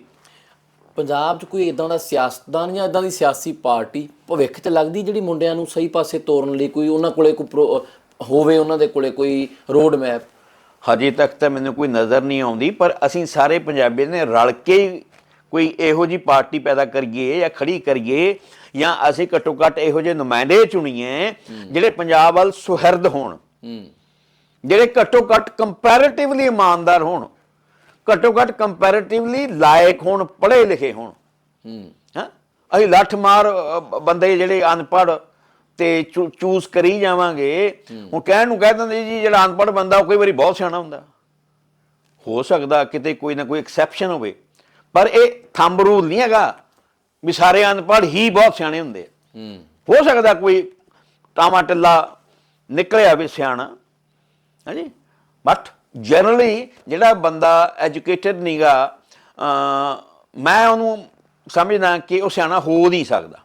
ਪੰਜਾਬ 'ਚ ਕੋਈ ਇਦਾਂ ਦਾ ਸਿਆਸਤਦਾਨ ਜਾਂ ਇਦਾਂ ਦੀ ਸਿਆਸੀ ਪਾਰਟੀ ਭਵਿੱਖ 'ਚ ਲੱਗਦੀ ਜਿਹੜੀ ਮੁੰਡਿਆਂ ਨੂੰ ਸਹੀ ਪਾਸੇ ਤੋਰਨ ਲਈ ਕੋਈ ਉਹਨਾਂ ਕੋਲੇ ਕੋਈ ਹੋਵੇ ਉਹਨਾਂ ਦੇ ਕੋਲੇ ਕੋਈ ਰੋਡ ਮੈਪ ਹਜੇ ਤੱਕ ਤਾਂ ਮੈਨੂੰ ਕੋਈ ਨਜ਼ਰ ਨਹੀਂ ਆਉਂਦੀ ਪਰ ਅਸੀਂ ਸਾਰੇ ਪੰਜਾਬੀ ਨੇ ਰਲ ਕੇ ਕੋਈ ਇਹੋ ਜੀ ਪਾਰਟੀ ਪੈਦਾ ਕਰੀਏ ਜਾਂ ਖੜੀ ਕਰੀਏ ਜਾਂ ਅਸੀਂ ਘੱਟੋ ਘੱਟ ਇਹੋ ਜਿਹੇ ਨੁਮਾਇੰਦੇ ਚੁਣੀਏ ਜਿਹੜੇ ਪੰਜਾਬ ਵੱਲ ਸੁਹਿਰਦ ਹੋਣ। ਜਿਹੜੇ ਘੱਟੋ ਘੱਟ ਕੰਪੈਰੀਟਿਵਲੀ ਇਮਾਨਦਾਰ ਹੋਣ। ਘੱਟੋ ਘੱਟ ਕੰਪੈਰੀਟਿਵਲੀ ਲਾਇਕ ਹੋਣ ਪੜ੍ਹੇ ਲਿਖੇ ਹੋਣ। ਹੂੰ। ਹਾਂ? ਅਸੀਂ ਲੱਠ ਮਾਰ ਬੰਦੇ ਜਿਹੜੇ ਅਨਪੜ੍ਹ ਤੇ ਚੂਜ਼ ਕਰੀ ਜਾਵਾਂਗੇ ਹੁਣ ਕਹਿਣ ਨੂੰ ਕਹਿ ਦਿੰਦੇ ਜੀ ਜਿਹੜਾ ਅਨਪੜ੍ਹ ਬੰਦਾ ਉਹ ਕਈ ਵਾਰੀ ਬਹੁਤ ਸਿਆਣਾ ਹੁੰਦਾ। ਹੋ ਸਕਦਾ ਕਿਤੇ ਕੋਈ ਨਾ ਕੋਈ ਐਕਸੈਪਸ਼ਨ ਹੋਵੇ। ਪਰ ਇਹ ਥੰਬ ਰੂਲ ਨਹੀਂ ਹੈਗਾ ਵੀ ਸਾਰੇ ਅਨਪੜ੍ਹ ਹੀ ਬਹੁਤ ਸਿਆਣੇ ਹੁੰਦੇ ਹੋ। ਸਕਦਾ ਕੋਈ ਟਾਮਾ ਟੱਲਾ ਨਿਕਲਿਆ ਵੀ ਸਿਆਣਾ। ਹਾਂਜੀ ਬਟ ਜਨਰਲੀ ਜਿਹੜਾ ਬੰਦਾ ਐਜੂਕੇਟਡ ਨਹੀਂਗਾ ਮੈਂ ਉਹਨੂੰ ਸਮਝਦਾ ਕਿ ਉਹ ਸਿਆਣਾ ਹੋ ਨਹੀਂ ਸਕਦਾ।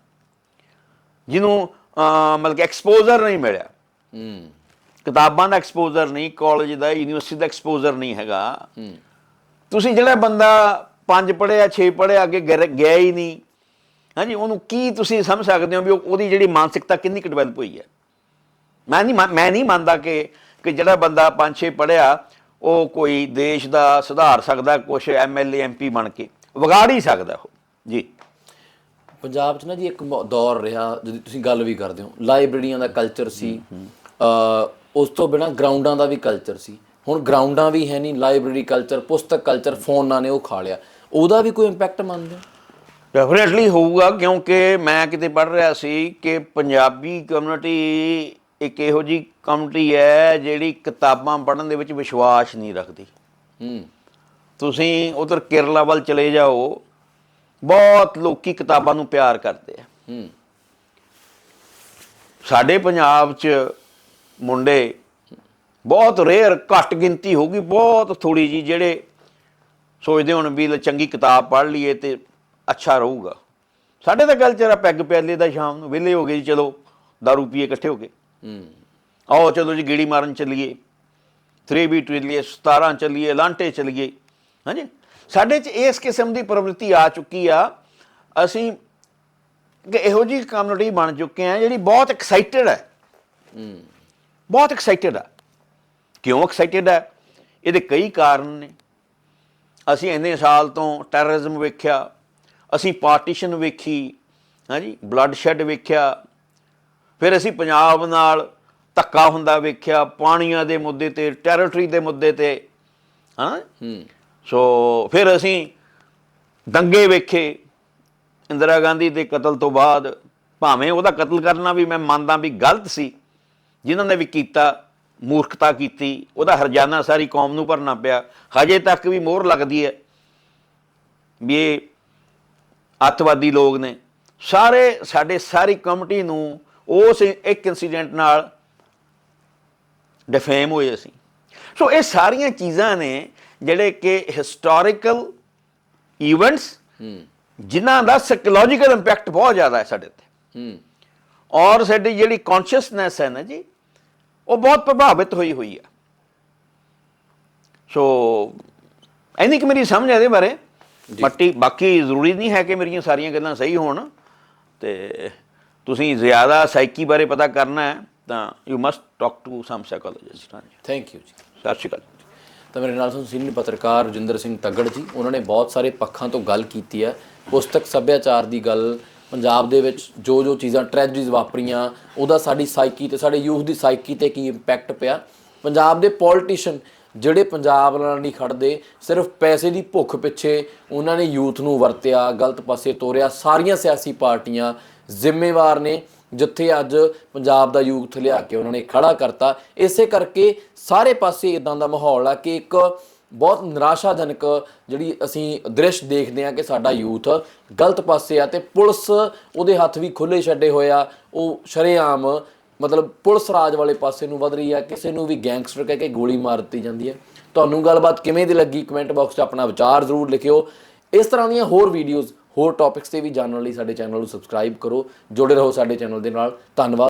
ਜਿਹਨੂੰ ਮਤਲਬ ਕਿ ਐਕਸਪੋਜ਼ਰ ਨਹੀਂ ਮਿਲਿਆ। ਹੂੰ। ਕਿਤਾਬਾਂ ਦਾ ਐਕਸਪੋਜ਼ਰ ਨਹੀਂ ਕਾਲਜ ਦਾ ਯੂਨੀਵਰਸਿਟੀ ਦਾ ਐਕਸਪੋਜ਼ਰ ਨਹੀਂ ਹੈਗਾ। ਹੂੰ। ਤੁਸੀਂ ਜਿਹੜਾ ਬੰਦਾ ਪੰਜ ਪੜਿਆ 6 ਪੜਿਆ ਅੱਗੇ ਗਿਆ ਹੀ ਨਹੀਂ। ਹਾਂਜੀ ਉਹਨੂੰ ਕੀ ਤੁਸੀਂ ਸਮਝ ਸਕਦੇ ਹੋ ਵੀ ਉਹ- ਉਹਦੀ ਜਿਹੜੀ ਮਾਨਸਿਕਤਾ ਕਿੰਨੀ ਕੁ ਡਿਵੈਲਪ ਹੋਈ ਹੈ? ਮੈਂ ਨਹੀਂ ਮੈਂ ਨਹੀਂ ਮੰਨਦਾ ਕਿ ਕਿ ਜਿਹੜਾ ਬੰਦਾ ਪੰਜ ਛੇ ਪੜਿਆ ਉਹ ਕੋਈ ਦੇਸ਼ ਦਾ ਸੁਧਾਰ ਸਕਦਾ ਕੁਝ ਐਮਐਲਏ ਐਮਪੀ ਬਣ ਕੇ ਵਿਗਾੜ ਹੀ ਸਕਦਾ ਉਹ। ਜੀ। ਪੰਜਾਬ 'ਚ ਨਾ ਜੀ ਇੱਕ ਦੌਰ ਰਿਹਾ ਜਦੋਂ ਤੁਸੀਂ ਗੱਲ ਵੀ ਕਰਦੇ ਹੋ। ਲਾਇਬ੍ਰੇਰੀਆਂ ਦਾ ਕਲਚਰ ਸੀ। ਅ ਉਸ ਤੋਂ ਬਿਨਾ ਗਰਾਊਂਡਾਂ ਦਾ ਵੀ ਕਲਚਰ ਸੀ। ਹੁਣ ਗਰਾਊਂਡਾਂ ਵੀ ਹੈ ਨਹੀਂ ਲਾਇਬ੍ਰੇਰੀ ਕਲਚਰ ਪੁਸਤਕ ਕਲਚਰ ਫੋਨਾਂ ਨੇ ਉਹ ਖਾ ਲਿਆ। ਉਹਦਾ ਵੀ ਕੋਈ ਇੰਪੈਕਟ ਮੰਨਦੇ ਹੋ? ਡੈਫੀਨਿਟਲੀ ਹੋਊਗਾ ਕਿਉਂਕਿ ਮੈਂ ਕਿਤੇ ਪੜ੍ਹ ਰਿਹਾ ਸੀ ਕਿ ਪੰਜਾਬੀ ਕਮਿਊਨਿਟੀ ਇੱਕ ਇਹੋ ਜੀ ਕਮਿਊਨਿਟੀ ਹੈ ਜਿਹੜੀ ਕਿਤਾਬਾਂ ਪੜ੍ਹਨ ਦੇ ਵਿੱਚ ਵਿਸ਼ਵਾਸ ਨਹੀਂ ਰੱਖਦੀ। ਹੂੰ। ਤੁਸੀਂ ਉਧਰ ਕੇਰਲਾ ਵੱਲ ਚਲੇ ਜਾਓ ਬਹੁਤ ਲੋਕੀ ਕਿਤਾਬਾਂ ਨੂੰ ਪਿਆਰ ਕਰਦੇ ਆ। ਹੂੰ। ਸਾਡੇ ਪੰਜਾਬ 'ਚ ਮੁੰਡੇ ਬਹੁਤ ਰੇਅਰ ਘੱਟ ਗਿਣਤੀ ਹੋਊਗੀ ਬਹੁਤ ਥੋੜੀ ਜੀ ਜਿਹੜੇ ਸੋਚਦੇ ਹੁਣ ਵੀ ਚੰਗੀ ਕਿਤਾਬ ਪੜ੍ਹ ਲਈਏ ਤੇ ਅੱਛਾ ਰਹੂਗਾ। ਸਾਡੇ ਤਾਂ ਕਲਚਰ ਆ ਪੈਗ ਪਿਆਲੇ ਦਾ ਸ਼ਾਮ ਨੂੰ ਵਿਹਲੇ ਹੋ ਗਏ ਜੀ ਚਲੋ ਦਾਰੂ ਪੀਏ ਇਕੱਠੇ ਹੋ ਗਏ। ਹੂੰ। ਆਓ ਚਲੋ ਜੀ ਗੀੜੀ ਮਾਰਨ ਚੱਲੀਏ। 3B ਚੱਲੀਏ 17 ਚੱਲੀਏ ਲਾਂਟੇ ਚੱਲੀਏ। ਹਾਂਜੀ। ਸਾਡੇ 'ਚ ਇਸ ਕਿਸਮ ਦੀ ਪ੍ਰਵਿਰਤੀ ਆ ਚੁੱਕੀ ਆ। ਅਸੀਂ ਕਿ ਇਹੋ ਜੀ ਕਮਿਊਨਿਟੀ ਬਣ ਚੁੱਕੇ ਆ ਜਿਹੜੀ ਬਹੁਤ ਐਕਸਾਈਟਿਡ ਹੈ। ਹੂੰ। ਬਹੁਤ ਐਕਸਾਈਟਿਡ ਆ। ਕਿਉਂ ਐਕਸਾਈਟਿਡ ਹੈ ਇਹਦੇ ਕਈ ਕਾਰਨ ਨੇ। ਅਸੀਂ ਇੰਨੇ ਸਾਲ ਤੋਂ ਟੈਰਰਿਜ਼ਮ ਵੇਖਿਆ। ਅਸੀਂ ਪਾਰਟੀਸ਼ਨ ਵੇਖੀ। ਹਾਂਜੀ। ਬਲੱਡ ਸ਼ੈਡ ਵੇਖਿਆ। ਫਿਰ ਅਸੀਂ ਪੰਜਾਬ ਨਾਲ ਧੱਕਾ ਹੁੰਦਾ ਵੇਖਿਆ ਪਾਣੀਆਂ ਦੇ ਮੁੱਦੇ ਤੇ ਟੈਰੀਟਰੀ ਦੇ ਮੁੱਦੇ ਤੇ ਹਾਂ? ਸੋ ਫਿਰ ਅਸੀਂ ਦੰਗੇ ਵੇਖੇ ਇੰਦਰਾ ਗਾਂਧੀ ਦੇ ਕਤਲ ਤੋਂ ਬਾਅਦ ਭਾਵੇਂ ਉਹਦਾ ਕਤਲ ਕਰਨਾ ਵੀ ਮੈਂ ਮੰਨਦਾ ਵੀ ਗਲਤ ਸੀ ਜਿਨ੍ਹਾਂ ਨੇ ਵੀ ਕੀਤਾ ਮੂਰਖਤਾ ਕੀਤੀ ਉਹਦਾ ਹਰਜਾਨਾ ਸਾਰੀ ਕੌਮ ਨੂੰ ਭਰਨਾ ਪਿਆ ਹਜੇ ਤੱਕ ਵੀ ਮੋਹਰ ਲੱਗਦੀ ਹੈ ਵੀ ਇਹ ਅੱਤਵਾਦੀ ਲੋਕ ਨੇ। ਸਾਰੇ ਸਾਡੇ ਸਾਰੀ ਕਮਿਊਨਿਟੀ ਨੂੰ ਉਸ ਇੱਕ ਇਨਸੀਡੈਂਟ ਨਾਲ ਡਿਫੇਮ ਹੋਏ ਅਸੀਂ। ਸੋ ਇਹ ਸਾਰੀਆਂ ਚੀਜ਼ਾਂ ਨੇ ਜਿਹੜੇ ਕਿ ਹਿਸਟੋਰੀਕਲ ਇਵੈਂਟਸ ਜਿਨ੍ਹਾਂ ਦਾ ਸਾਈਕੋਲੋਜੀਕਲ ਇੰਪੈਕਟ ਬਹੁਤ ਜ਼ਿਆਦਾ ਹੈ ਸਾਡੇ ਤੇ ਹੂੰ। ਔਰ ਸਾਡੀ ਜਿਹੜੀ ਕੌਨਸ਼ੀਅਸਨੈਸ ਹੈ ਨਾ ਜੀ ਉਹ ਬਹੁਤ ਪ੍ਰਭਾਵਿਤ ਹੋਈ ਹੋਈ ਹੈ ਸੋ ਐਨੀ ਕਿ ਮੇਰੀ ਸਮਝ ਇਹਦੇ ਬਾਰੇ। ਬੱਟੀ ਬਾਕੀ ਜ਼ਰੂਰੀ ਨਹੀਂ ਹੈ ਕਿ ਮੇਰੀਆਂ ਸਾਰੀਆਂ ਗੱਲਾਂ ਸਹੀ ਹੋਣ ਤੇ ਤੁਸੀਂ ਜ਼ਿਆਦਾ ਸਾਈਕੀ ਬਾਰੇ ਪਤਾ ਕਰਨਾ ਹੈ ਤਾਂ you must talk to some psychologist ਹਾਂਜੀ। ਥੈਂਕ ਯੂ ਜੀ। ਸਤਿ ਸ਼੍ਰੀ ਅਕਾਲ। ਤਾਂ ਮੇਰੇ ਨਾਲ ਸਨ ਸੀਨੀਅਰ ਪੱਤਰਕਾਰ ਰਜਿੰਦਰ ਸਿੰਘ ਤੱਗੜ ਜੀ ਉਹਨਾਂ ਨੇ ਬਹੁਤ ਸਾਰੇ ਪੱਖਾਂ ਤੋਂ ਗੱਲ ਕੀਤੀ ਹੈ। ਪੁਸਤਕ ਸੱਭਿਆਚਾਰ ਦੀ ਗੱਲ ਪੰਜਾਬ ਦੇ ਵਿੱਚ ਜੋ ਜੋ ਚੀਜ਼ਾਂ ਟ੍ਰੈਜਡੀਜ਼ ਵਾਪਰੀਆਂ ਉਹਦਾ ਸਾਡੀ ਸਾਈਕੀ ਤੇ ਸਾਡੇ ਯੂਥ ਦੀ ਸਾਈਕੀ ਤੇ ਕੀ ਇੰਪੈਕਟ ਪਿਆ। ਪੰਜਾਬ ਦੇ ਪੋਲੀਟੀਸ਼ੀਅਨ ਜਿਹੜੇ ਪੰਜਾਬ ਨਾਲ ਨਹੀਂ ਖੜਦੇ ਸਿਰਫ ਪੈਸੇ ਦੀ ਭੁੱਖ ਪਿੱਛੇ ਉਹਨਾਂ ਨੇ ਯੂਥ ਨੂੰ ਵਰਤਿਆ ਗਲਤ ਪਾਸੇ ਤੋਰਿਆ ਸਾਰੀਆਂ ਸਿਆਸੀ ਪਾਰਟੀਆਂ ਜ਼ਿੰਮੇਵਾਰ ਨੇ, ਜਿੱਥੇ ਅੱਜ ਪੰਜਾਬ ਦਾ ਯੂਥ ਲਿਆ ਕੇ ਉਹਨਾਂ ਨੇ ਖੜਾ ਕਰਤਾ। ਇਸੇ ਕਰਕੇ ਸਾਰੇ ਪਾਸੇ ਇਦਾਂ ਦਾ ਮਾਹੌਲ ਆ ਕਿ ਇੱਕ ਬਹੁਤ ਨਿਰਾਸ਼ਾਜਨਕ ਜਿਹੜੀ ਅਸੀਂ ਦ੍ਰਿਸ਼ ਦੇਖਦੇ ਆ ਕਿ ਸਾਡਾ ਯੂਥ ਗਲਤ ਪਾਸੇ ਆ ਤੇ ਪੁਲਿਸ ਉਹਦੇ ਹੱਥ ਵੀ ਖੁੱਲੇ ਛੱਡੇ ਹੋਇਆ ਉਹ ਸ਼ਰੇਆਮ ਮਤਲਬ ਪੁਲਿਸ ਰਾਜ ਵਾਲੇ ਪਾਸੇ ਨੂੰ ਵਧ ਰਹੀ ਆ, ਕਿਸੇ ਨੂੰ ਵੀ ਗੈਂਗਸਟਰ ਕਹਿ ਕੇ ਗੋਲੀ ਮਾਰ ਦਿੱਤੀ ਜਾਂਦੀ ਹੈ ਤੁਹਾਨੂੰ ਗੱਲਬਾਤ ਕਿਵੇਂ ਦੀ ਲੱਗੀ? ਕਮੈਂਟ ਬਾਕਸ 'ਚ ਆਪਣਾ ਵਿਚਾਰ ਜ਼ਰੂਰ ਲਿਖਿਓ। ਇਸ ਤਰ੍ਹਾਂ ਦੀਆਂ ਹੋਰ ਵੀਡੀਓਜ਼ ਹੋਰ ਟੌਪਿਕਸ ਤੇ ਵੀ ਜਾਣਨ ਲਈ ਸਾਡੇ ਚੈਨਲ ਨੂੰ ਸਬਸਕ੍ਰਾਈਬ ਕਰੋ। ਜੁੜੇ ਰਹੋ ਸਾਡੇ ਚੈਨਲ ਦੇ ਨਾਲ। ਧੰਨਵਾਦ।